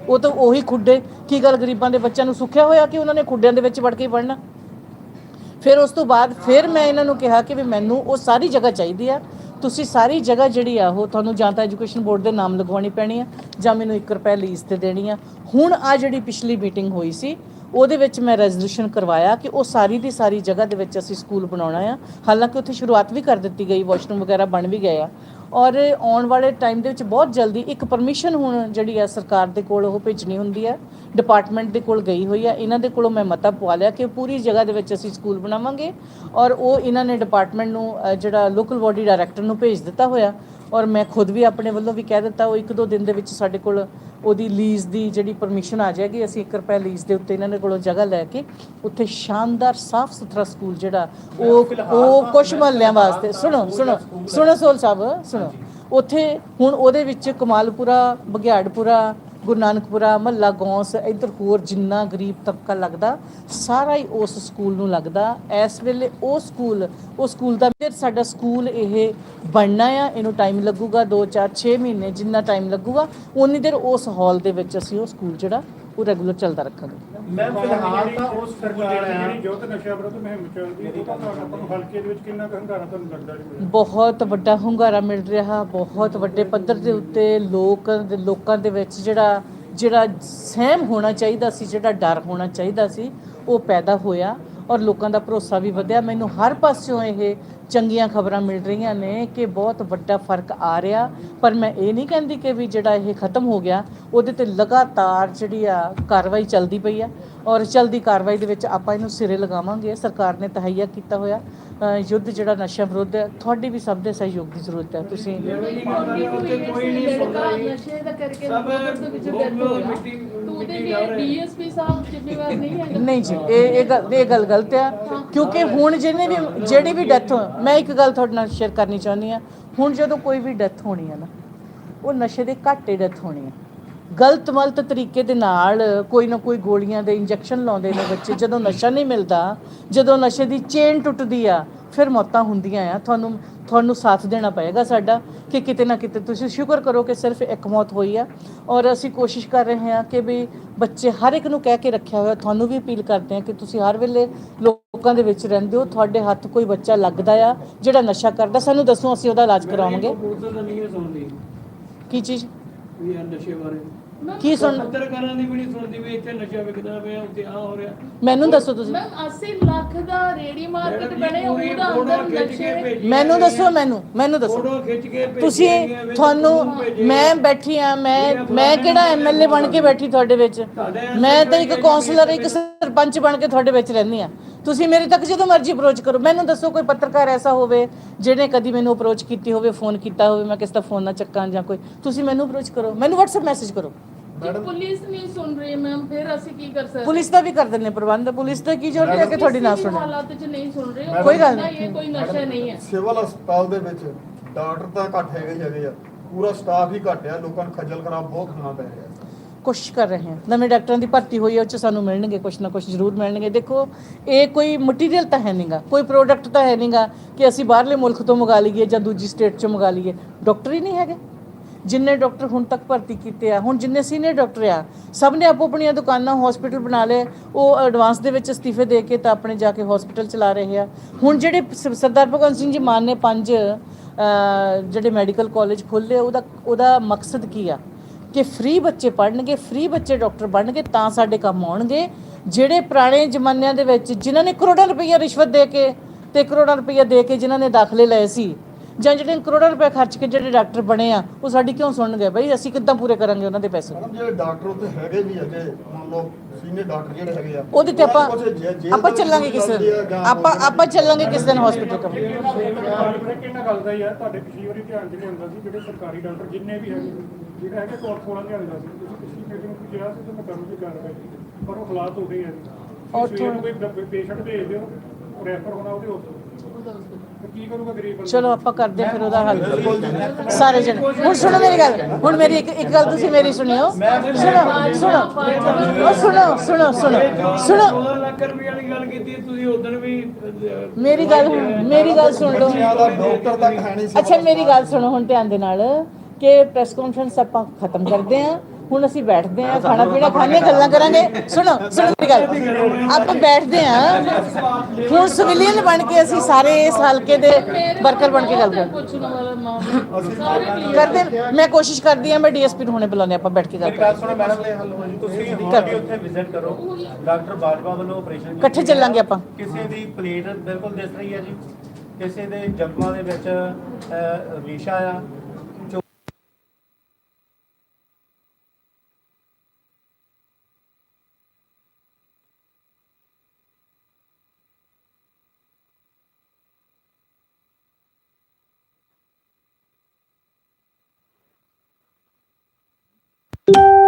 ਉਹ ਤਾਂ ਉਹੀ ਖੁੱਡੇ, ਕੀ ਗੱਲ ਗਰੀਬਾਂ ਦੇ ਬੱਚਿਆਂ ਨੂੰ ਸੁੱਖਿਆ ਹੋਇਆ ਕਿ ਉਹਨਾਂ ਨੇ ਖੁੱਡਿਆਂ ਦੇ ਵਿੱਚ ਵੜ ਕੇ ਹੀ ਪੜ੍ਹਨਾ? ਫਿਰ ਉਸ ਤੋਂ ਬਾਅਦ ਫਿਰ ਮੈਂ ਇਹਨਾਂ ਨੂੰ ਕਿਹਾ ਕਿ ਵੀ ਮੈਨੂੰ ਉਹ ਸਾਰੀ ਜਗ੍ਹਾ ਚਾਹੀਦੀ ਆ। ਤੁਸੀਂ ਸਾਰੀ ਜਗ੍ਹਾ ਜਿਹੜੀ ਆ, ਉਹ ਤੁਹਾਨੂੰ ਜਾਂ ਤਾਂ ਐਜੂਕੇਸ਼ਨ ਬੋਰਡ ਦੇ ਨਾਮ ਲਗਵਾਉਣੀ ਪੈਣੀ ਆ, ਜਾਂ ਮੈਨੂੰ 1 ਰੁਪਏ ਲੀਜ਼ ਤੇ ਦੇਣੀ ਆ। ਹੁਣ ਆ ਜਿਹੜੀ ਪਿਛਲੀ ਮੀਟਿੰਗ ਹੋਈ ਸੀ, ਉਹਦੇ ਵਿੱਚ ਮੈਂ ਰੈਜ਼ੋਲੂਸ਼ਨ ਕਰਵਾਇਆ ਕਿ ਉਹ ਸਾਰੀ ਦੀ ਸਾਰੀ ਜਗ੍ਹਾ ਦੇ ਵਿੱਚ ਅਸੀਂ ਸਕੂਲ ਬਣਾਉਣਾ ਆ। ਹਾਲਾਂਕਿ ਉੱਥੇ ਸ਼ੁਰੂਆਤ ਵੀ ਕਰ ਦਿੱਤੀ ਗਈ ਵਾਸ਼ਰੂਮ ਵਗੈਰਾ ਬਣ ਵੀ ਗਏ ਆ। ਔਰ ਆਉਣ ਵਾਲੇ ਟਾਈਮ ਦੇ ਵਿੱਚ ਬਹੁਤ ਜਲਦੀ ਇੱਕ ਪਰਮਿਸ਼ਨ ਹੁਣ ਜਿਹੜੀ ਆ ਸਰਕਾਰ ਦੇ ਕੋਲ ਉਹ ਭੇਜਣੀ ਹੁੰਦੀ ਹੈ। ਡਿਪਾਰਟਮੈਂਟ ਦੇ ਕੋਲ ਗਈ ਹੋਈ ਆ ਇਹਨਾਂ ਦੇ ਕੋਲੋਂ ਮੈਂ ਮਤਾ ਪਵਾ ਲਿਆ ਕਿ ਪੂਰੀ ਜਗ੍ਹਾ ਦੇ ਵਿੱਚ ਅਸੀਂ ਸਕੂਲ ਬਣਾਵਾਂਗੇ। ਔਰ ਉਹ ਇਹਨਾਂ ਨੇ ਡਿਪਾਰਟਮੈਂਟ ਨੂੰ ਜਿਹੜਾ ਲੋਕਲ ਬਾਡੀ ਡਾਇਰੈਕਟਰ ਨੂੰ ਭੇਜ ਦਿੱਤਾ ਹੋਇਆ। ਔਰ ਮੈਂ ਖੁਦ ਵੀ ਆਪਣੇ ਵੱਲੋਂ ਵੀ ਕਹਿ ਦਿੱਤਾ ਉਹ ਇੱਕ ਦੋ ਦਿਨ ਦੇ ਵਿੱਚ ਸਾਡੇ ਕੋਲ ਉਹਦੀ ਲੀਜ਼ ਦੀ ਜਿਹੜੀ ਪਰਮਿਸ਼ਨ ਆ ਜਾਏਗੀ ਅਸੀਂ 1 ਰੁਪਏ ਲੀਜ਼ ਦੇ ਉੱਤੇ ਇਹਨਾਂ ਦੇ ਕੋਲੋਂ ਜਗ੍ਹਾ ਲੈ ਕੇ ਉੱਥੇ ਸ਼ਾਨਦਾਰ ਸਾਫ਼ ਸੁਥਰਾ ਸਕੂਲ ਜਿਹੜਾ ਉਹ ਉਹ ਕੁਝ ਮਹੱਲਿਆਂ ਵਾਸਤੇ ਸੁਣੋ ਸੁਣੋ ਸੁਣੋ ਸੋਲ ਸਾਹਿਬ ਸੁਣੋ। ਉੱਥੇ ਹੁਣ ਉਹਦੇ ਵਿੱਚ ਕਮਾਲਪੁਰਾ ਬਗਿਆੜਪੁਰਾ ਗੁਰੂ ਨਾਨਕਪੁਰਾ, ਮਹੱਲਾ ਗੌਂਸ, ਇੱਧਰ ਹੋਰ ਜਿੰਨਾ ਗਰੀਬ ਤਬਕਾ ਲੱਗਦਾ, ਸਾਰਾ ਹੀ ਉਸ ਸਕੂਲ ਨੂੰ ਲੱਗਦਾ। ਇਸ ਵੇਲੇ ਉਹ ਸਕੂਲ ਉਹ ਸਕੂਲ ਦਾ ਫਿਰ ਸਾਡਾ ਸਕੂਲ ਇਹ ਬਣਨਾ ਆ, ਇਹਨੂੰ ਟਾਈਮ ਲੱਗੂਗਾ 2 4 6 ਮਹੀਨੇ ਜਿੰਨਾ ਟਾਈਮ ਲੱਗੂਗਾ ਉਨੀ ਦੇਰ ਉਸ ਹਾਲ ਦੇ ਵਿੱਚ ਅਸੀਂ ਉਹ ਸਕੂਲ ਜਿਹੜਾ ਉਹ ਰੈਗੂਲਰ ਚੱਲਦਾ ਰੱਖਾਂਗੇ। ਮੈਂ ਫਿਲਹਾਲ ਤਾਂ ਉਸ ਸਰਕਾਰ ਜਿਹੜਾ ਜਿਹੜੀ ਜੋਤ ਨਸ਼ਾ ਵਿਰੋਧ ਮੁਹਿੰਮ ਚੱਲਦੀ ਹੈ ਉਹਦਾ ਤੁਹਾਨੂੰ ਆਪਾਂ ਨੂੰ ਹਲਕੇ ਦੇ ਵਿੱਚ ਕਿੰਨਾ ਕੁ ਹੰਗਾਰਾ ਤੁਹਾਨੂੰ ਲੱਗਦਾ ਜੀ? ਬਹੁਤ ਵੱਡਾ ਹੁੰਗਾਰਾ ਮਿਲ ਰਿਹਾ ਬਹੁਤ ਵੱਡੇ ਪੱਧਰ ਦੇ ਉੱਤੇ ਲੋਕ ਦੇ ਲੋਕਾਂ ਦੇ ਵਿੱਚ ਜਿਹੜਾ ਜਿਹੜਾ ਸਹਿਮ ਹੋਣਾ ਚਾਹੀਦਾ ਸੀ ਜਿਹੜਾ ਡਰ ਹੋਣਾ ਚਾਹੀਦਾ ਸੀ ਉਹ ਪੈਦਾ ਹੋਇਆ ਔਰ ਲੋਕਾਂ ਦਾ ਭਰੋਸਾ ਵੀ ਵਧਿਆ। ਮੈਨੂੰ ਹਰ ਪਾਸਿਓਂ ਇਹ ਚੰਗੀਆਂ ਖਬਰਾਂ ਮਿਲ ਰਹੀਆਂ ਨੇ ਕਿ ਬਹੁਤ ਵੱਡਾ ਫ਼ਰਕ ਆ ਰਿਹਾ। ਪਰ ਮੈਂ ਇਹ ਨਹੀਂ ਕਹਿੰਦੀ ਕਿ ਵੀ ਜਿਹੜਾ ਇਹ ਖਤਮ ਹੋ ਗਿਆ, ਉਹਦੇ ਤੇ ਲਗਾਤਾਰ ਜਿਹੜੀ ਆ ਕਾਰਵਾਈ ਚੱਲਦੀ ਪਈ ਆ। ਔਰ ਚਲਦੀ ਕਾਰਵਾਈ ਦੇ ਵਿੱਚ ਆਪਾਂ ਇਹਨੂੰ ਸਿਰੇ ਲਗਾਵਾਂਗੇ। ਸਰਕਾਰ ਨੇ ਤਹਈਆ ਕੀਤਾ ਹੋਇਆ। ਯੁੱਧ ਜਿਹੜਾ ਨਸ਼ਾ ਵਿਰੁੱਧ ਹੈ, ਤੁਹਾਡੀ ਵੀ ਸਭ ਦੇ ਸਹਿਯੋਗ ਦੀ ਜ਼ਰੂਰਤ ਹੈ। ਤੁਸੀਂ ਨਹੀਂ ਜੀ, ਇਹ ਇਹ ਗੱਲ ਇਹ ਗੱਲ ਗਲਤ ਆ ਕਿਉਂਕਿ ਹੁਣ ਜਿਹਨੇ ਵੀ, ਜਿਹੜੀ ਵੀ ਡੈਥ ਮੈਂ ਇੱਕ ਗੱਲ ਤੁਹਾਡੇ ਨਾਲ ਸ਼ੇਅਰ ਕਰਨੀ ਚਾਹੁੰਦੀ ਆ ਹੁਣ ਜਦੋਂ ਕੋਈ ਵੀ ਡੈਥ ਹੋਣੀ ਹੈ ਨਾ, ਉਹ ਨਸ਼ੇ ਦੇ ਘਾਟੇ ਡੈਥ ਹੋਣੀ ਹੈ। ਗਲਤ ਮਲਤ ਤਰੀਕੇ ਦੇ ਨਾਲ ਕੋਈ ਨਾ ਕੋਈ ਗੋਲੀਆਂ ਦੇ ਇੰਜੈਕਸ਼ਨ ਲਾਉਂਦੇ ਨੇ ਬੱਚੇ। ਜਦੋਂ ਨਸ਼ਾ ਨਹੀਂ ਮਿਲਦਾ ਜਦੋਂ ਨਸ਼ੇ ਦੀ ਚੇਨ ਟੁੱਟਦੀ ਆ ਫਿਰ ਮੌਤਾਂ ਹੁੰਦੀਆਂ ਆ। ਤੁਹਾਨੂੰ ਤੁਹਾਨੂੰ ਸਾਥ ਦੇਣਾ ਪਏਗਾ ਸਾਡਾ ਕਿ ਕਿਤੇ ਨਾ ਕਿਤੇ ਤੁਸੀਂ ਸ਼ੁਕਰ ਕਰੋ ਕਿ ਸਿਰਫ ਇੱਕ ਮੌਤ ਹੋਈ ਆ। ਔਰ ਅਸੀਂ ਕੋਸ਼ਿਸ਼ ਕਰ ਰਹੇ ਹਾਂ ਕਿ ਵੀ ਬੱਚੇ ਹਰ ਇੱਕ ਨੂੰ ਕਹਿ ਕੇ ਰੱਖਿਆ ਹੋਇਆ ਤੁਹਾਨੂੰ ਵੀ ਅਪੀਲ ਕਰਦੇ ਹਾਂ ਕਿ ਤੁਸੀਂ ਹਰ ਵੇਲੇ ਲੋਕਾਂ ਦੇ ਵਿੱਚ ਰਹਿੰਦੇ ਹੋ। ਤੁਹਾਡੇ ਹੱਥ ਕੋਈ ਬੱਚਾ ਲੱਗਦਾ ਆ ਜਿਹੜਾ ਨਸ਼ਾ ਕਰਦਾ ਸਾਨੂੰ ਦੱਸੋ ਅਸੀਂ ਉਹਦਾ ਇਲਾਜ ਕਰਾਵਾਂਗੇ। ਕੀ ਚੀਜ਼? ਵੀ ਨਸ਼ੇ ਬਾਰੇ। ਕੀ ਸੁਣ ਪੱਤਰਕਾਰਾਂ ਦੀ ਵੀ ਨਹੀਂ ਸੁਣਦੀ ਵੀ ਇੱਥੇ ਨਸ਼ਾ ਵਿਕਦਾ ਪਿਆ ਉੱਥੇ ਆ ਹੋ ਰਿਹਾ। ਮੈਨੂੰ ਦੱਸੋ ਤੁਸੀਂ। ਮੈਮ 80 ਲੱਖ ਦਾ ਰੇੜੀ ਮਾਰਕੀਟ ਬਣੇ ਉਹਦਾ ਅੰਦਰ ਨਸ਼ੇ ਮੈਨੂੰ ਦੱਸੋ ਮੈਨੂੰ ਮੈਨੂੰ ਦੱਸੋ। ਫੋਟੋ ਖਿੱਚ ਕੇ ਭੇਜੀ ਤੁਸੀਂ ਗਈਆਂ ਵਿੱਚ ਤੁਹਾਨੂੰ ਭੇਜੇ ਮੈਂ ਬੈਠੀ ਆ ਮੈਂ ਮੈਂ ਕਿਹੜਾ ਐਮਐਲਏ ਬਣ ਕੇ ਬੈਠੀ ਤੁਹਾਡੇ ਵਿੱਚ? ਮੈਂ ਤਾਂ ਇੱਕ ਕਾਉਂਸਲਰ ਇੱਕ ਸਰਪੰਚ ਬਣ ਕੇ ਤੁਹਾਡੇ ਵਿੱਚ ਰਹਿੰਦੀ ਆ ਤੁਸੀਂ ਮੇਰੇ ਤੱਕ ਜਦੋਂ ਮਰਜ਼ੀ ਅਪਰੋਚ ਕਰੋ। ਮੈਨੂੰ ਦੱਸੋ ਕੋਈ ਪੱਤਰਕਾਰ ਐਸਾ ਹੋਵੇ ਜਿਹਨੇ ਕਦੀ ਮੈਨੂੰ ਅਪਰੋਚ ਕੀਤੀ ਹੋਵੇ ਫੋਨ ਕੀਤਾ ਹੋਵੇ ਮੈਂ ਕਿਸੇ ਦਾ ਫੋਨ ਨਾ ਚੱਕਾਂ ਜਾਂ ਕੋਈ। ਤੁਸੀਂ ਮੈਨੂੰ ਅਪਰੋਚ ਕਰੋ। ਮੈਨੂੰ WhatsApp ਮੈਸੇਜ ਕਰੋ। ਪੁਲਿਸ ਨਹੀਂ ਸੁਣ ਰਹੀ ਮੈਮ ਫਿਰ ਅਸੀਂ ਕੀ ਕਰ ਸਕਦੇ? ਪੁਲਿਸ ਦਾ ਵੀ ਕਰ ਦਿੰਦੇ ਪ੍ਰਬੰਧ ਪੁਲਿਸ ਦਾ ਕੀ ਜ਼ਰੂਰਤ ਹੈ ਕਿ ਤੁਹਾਡੀ ਨਾ ਕਿਸੇ ਵੀ ਸੁਣੇ? ਹਾਲਾਤ 'ਚ ਨਹੀਂ ਸੁਣ ਰਹੇ ਕੋਈ ਗੱਲ ਨਾ ਇਹ ਕੋਈ ਨਸ਼ਾ ਨਹੀਂ ਹੈ। ਸਿਵਲ ਹਸਪਤਾਲ ਦੇ ਵਿੱਚ ਡਾਕਟਰ ਤਾਂ ਘੱਟ ਹੈਗੇ ਹੀ ਹੈਗੇ ਆ। ਪੂਰਾ ਸਟਾਫ ਹੀ ਘੱਟ ਆ ਲੋਕਾਂ ਨੂੰ ਖੱਜਲ ਖਰਾਬ ਬਹੁਤ ਖਾਣਾ ਪੈ ਰਿਹਾ। ਕੋਸ਼ਿਸ਼ ਕਰ ਰਹੇ ਹਾਂ। ਨਵੇਂ ਡਾਕਟਰਾਂ ਦੀ ਭਰਤੀ ਹੋਈ ਹੈ ਉਹ 'ਚ ਸਾਨੂੰ ਮਿਲਣਗੇ ਕੁਛ ਨਾ ਕੁਛ ਜ਼ਰੂਰ ਮਿਲਣਗੇ। ਦੇਖੋ ਇਹ ਕੋਈ ਮਟੀਰੀਅਲ ਤਾਂ ਹੈ ਨਹੀਂਗਾ। ਕੋਈ ਪ੍ਰੋਡਕਟ ਤਾਂ ਹੈ ਨਹੀਂਗਾ ਕਿ ਅਸੀਂ ਬਾਹਰਲੇ ਮੁਲਕ ਤੋਂ ਮੰਗਾ ਲਈਏ ਜਾਂ ਦੂਜੀ ਸਟੇਟ 'ਚੋਂ ਮੰਗਾ ਲਈਏ। ਡਾਕਟਰ ਹੀ ਨਹੀਂ ਹੈਗੇ। ਜਿੰਨੇ ਡਾਕਟਰ ਹੁਣ ਤੱਕ ਭਰਤੀ ਕੀਤੇ ਆ, ਹੁਣ ਜਿੰਨੇ ਸੀਨੀਅਰ ਡਾਕਟਰ ਆ, ਸਭ ਨੇ ਆਪੋ ਆਪਣੀਆਂ ਦੁਕਾਨਾਂ ਹਸਪੀਟਲ ਬਣਾ ਲਏ। ਉਹ ਐਡਵਾਂਸ ਦੇ ਵਿੱਚ ਅਸਤੀਫੇ ਦੇ ਕੇ ਤਾਂ ਆਪਣੇ ਜਾ ਕੇ ਹਸਪੀਟਲ ਚਲਾ ਰਹੇ ਆ। ਹੁਣ ਜਿਹੜੇ ਸ- ਸਰਦਾਰ ਭਗਵੰਤ ਸਿੰਘ ਜੀ ਮਾਨ ਨੇ ਪੰਜ ਜਿਹੜੇ ਮੈਡੀਕਲ ਕਾਲਜ ਖੋਲ੍ਹੇ, ਉਹਦਾ ਉਹਦਾ ਮਕਸਦ ਕੀ ਆ? ਕਿ ਫ੍ਰੀ ਬੱਚੇ ਪੜਨਗੇ ਫ੍ਰੀ ਬੱਚੇ ਡਾਕਟਰ ਬਣਨਗੇ, ਤਾਂ ਸਾਡੇ ਕੰਮ ਆਉਣਗੇ। ਜਿਹੜੇ ਪੁਰਾਣੇ ਜ਼ਮਾਨਿਆਂ ਦੇ ਵਿੱਚ ਜਿਨ੍ਹਾਂ ਨੇ ਕਰੋੜਾਂ ਰੁਪਈਆ ਰਿਸ਼ਵਤ ਦੇ ਕੇ ਤੇ ਕਰੋੜਾਂ ਰੁਪਈਆ ਦੇ ਕੇ ਜਿਨ੍ਹਾਂ ਨੇ ਦਾਖਲੇ ਲਏ ਸੀ ਜਾਂ ਜਿਹੜੇ ਕਰੋੜਾਂ ਰੁਪਏ ਖਰਚ ਕੇ ਜਿਹੜੇ ਡਾਕਟਰ ਬਣੇ ਆ ਉਹ ਸਾਡੀ ਕਿਉਂ ਸੁਣਨਗੇ? ਬਈ ਅਸੀਂ ਕਿੱਦਾਂ ਪੂਰੇ ਕਰਾਂਗੇ ਉਹਨਾਂ ਦੇ ਪੈਸੇ? ਮੈਡਮ ਜਿਹੜੇ ਡਾਕਟਰ ਉੱਥੇ ਹੈਗੇ ਵੀ ਹੈਗੇ ਮੰਨ ਲਓ ਸੀਨੀਅਰ ਡਾਕਟਰ ਜਿਹੜੇ ਹੈਗੇ ਆ ਉਹਦੇ ਤੇ ਆਪਾਂ ਕੁਛ ਜੇ- ਜੇਲ੍ਹ ਆਪਾਂ ਚੱਲਾਂਗੇ ਕਿਸ ਚੱਲਦੀ ਆ ਜਾਂ ਆਪਾਂ ਆਪਾਂ ਚੱਲਾਂਗੇ ਕਿਸ ਦਿਨ ਹਸਪੀਟਲ ਕੰਮ ਕਿੰਨਾ ਗੱਲ ਦਾ ਯਾਰ ਤੁਹਾਡੇ ਪਿਛਲੀ ਵਾਰੀ ਧਿਆਨ ਚ ਲਿਆਂਦਾ ਸੀ ਜਿਹੜੇ ਸਰਕਾਰੀ ਡਾਕਟਰ ਜਿੰਨੇ ਵੀ ਹੈਗੇ ਜਿਹੜਾ ਹੈਗੇ ਕੋਲ ਥੋੜਾ ਲਿਆਂਦਾ ਸੀ ਤੁਸੀਂ ਪਿਛਲੀ ਮੀਟਿੰਗ ਵਿੱਚ ਕਿਹਾ ਸੀ ਤੇ ਮੈਂ ਕਰੂੰਗੀ ਕਾਰਵਾਈ ਪਰ ਉਹ ਹਾਲਾਤ ਹੋ ਗਏ ਆ ਔਰ ਜੀ ਸਵੇਰ ਨੂੰ ਕੋਈ ਪੇਸ਼ੈਂਟ ਭੇਜ ਦਿਓ ਰੈਫਰ ਹੋਣਾ ਉਹਦੇ ਉੱਤੇ। ਫਿਰ ਕੀ ਕਰੂਗਾ ਗਰੀਬ ਬੰਦਾ? ਚਲੋ ਆਪਾਂ ਕਰਦੇ ਹਾਂ ਫਿਰ ਉਹਦਾ ਹੱਲ। ਸਾਰੇ ਜਣੇ। ਹੁਣ ਸੁਣੋ ਮੇਰੀ ਗੱਲ। ਹੁਣ ਮੇਰੀ ਇੱਕ ਇੱਕ ਗੱਲ ਤੁਸੀਂ ਮੇਰੀ ਸੁਣਿਓ। ਸੁਣੋ ਸੁਣੋ ਉਹ ਸੁਣੋ ਸੁਣੋ ਸੁਣੋ। ਸੁਣੋ। 16 ਲੱਖ ਰੁਪਏ ਵਾਲੀ ਗੱਲ ਕੀਤੀ ਤੁਸੀਂ ਉਦੋਂ ਵੀ ਅਹ, ਮੇਰੀ ਗੱਲ ਮੇਰੀ ਗੱਲ ਸੁਣ ਲਓ। ਬੱਚਿਆਂ ਦਾ ਡਾਕਟਰ ਤੱਕ ਹੈ ਨਹੀਂ ਸੀ। ਅੱਛਾ ਮੇਰੀ ਗੱਲ ਸੁਣੋ ਹੁਣ ਧਿਆਨ ਦੇ ਨਾਲ ਕਿ ਪ੍ਰੈਸ ਕਾਨਫਰੰਸ ਆਪਾਂ ਖਤਮ ਕਰਦੇ ਹਾਂ। ਹੁਣ ਅਸੀਂ ਬੈਠਦੇ ਹਾਂ ਖਾਣਾ ਪੀਣਾ ਖਾਣੇ ਗੱਲਾਂ ਕਰਾਂਗੇ। ਸੁਣੋ ਸੁਣੋ ਮੇਰੀ ਗੱਲ। ਆਪਾਂ ਬੈਠਦੇ ਹਾਂ। ਹੁਣ ਸਿਵਿਲੀਅਨ ਬਣ ਕੇ ਅਸੀਂ ਸਾਰੇ ਇਸ ਹਲਕੇ ਦੇ ਵਰਕਰ ਬਣ ਕੇ ਗੱਲ clear ਕਰਦੇ ਮੈਂ ਕੋਸ਼ਿਸ਼ ਕਰਦੀ ਹਾਂ ਮੈਂ ਡੀਐਸਪੀ ਨੂੰ ਹੁਣੇ ਬੁਲਾਉਂਦੇ ਆਪਾਂ ਬੈਠ ਕੇ ਗੱਲ ਕਰਾਂਗੇ ਸੁਣੋ ਮੈਡਮ ਤੁਸੀਂ ਹੁਣ ਵੀ ਉੱਥੇ ਵਿਜ਼ਿਟ ਕਰੋ। ਡਾਕਟਰ ਬਾਜਵਾ ਵੱਲੋਂ ਆਪਰੇਸ਼ਨ ਇਕੱਠੇ ਚੱਲਾਂਗੇ ਆਪਾਂ। ਕਿਸੇ ਦੀ ਪਲੇਟ ਬਿਲਕੁਲ ਦਿਸ ਰਹੀ ਹੈ ਜੀ। ਕਿਸੇ ਦੇ ਜਖਮਾਂ ਦੇ ਵਿੱਚ ਰੇਸ਼ਾ ਆ। ਕਰਾਂਗੇ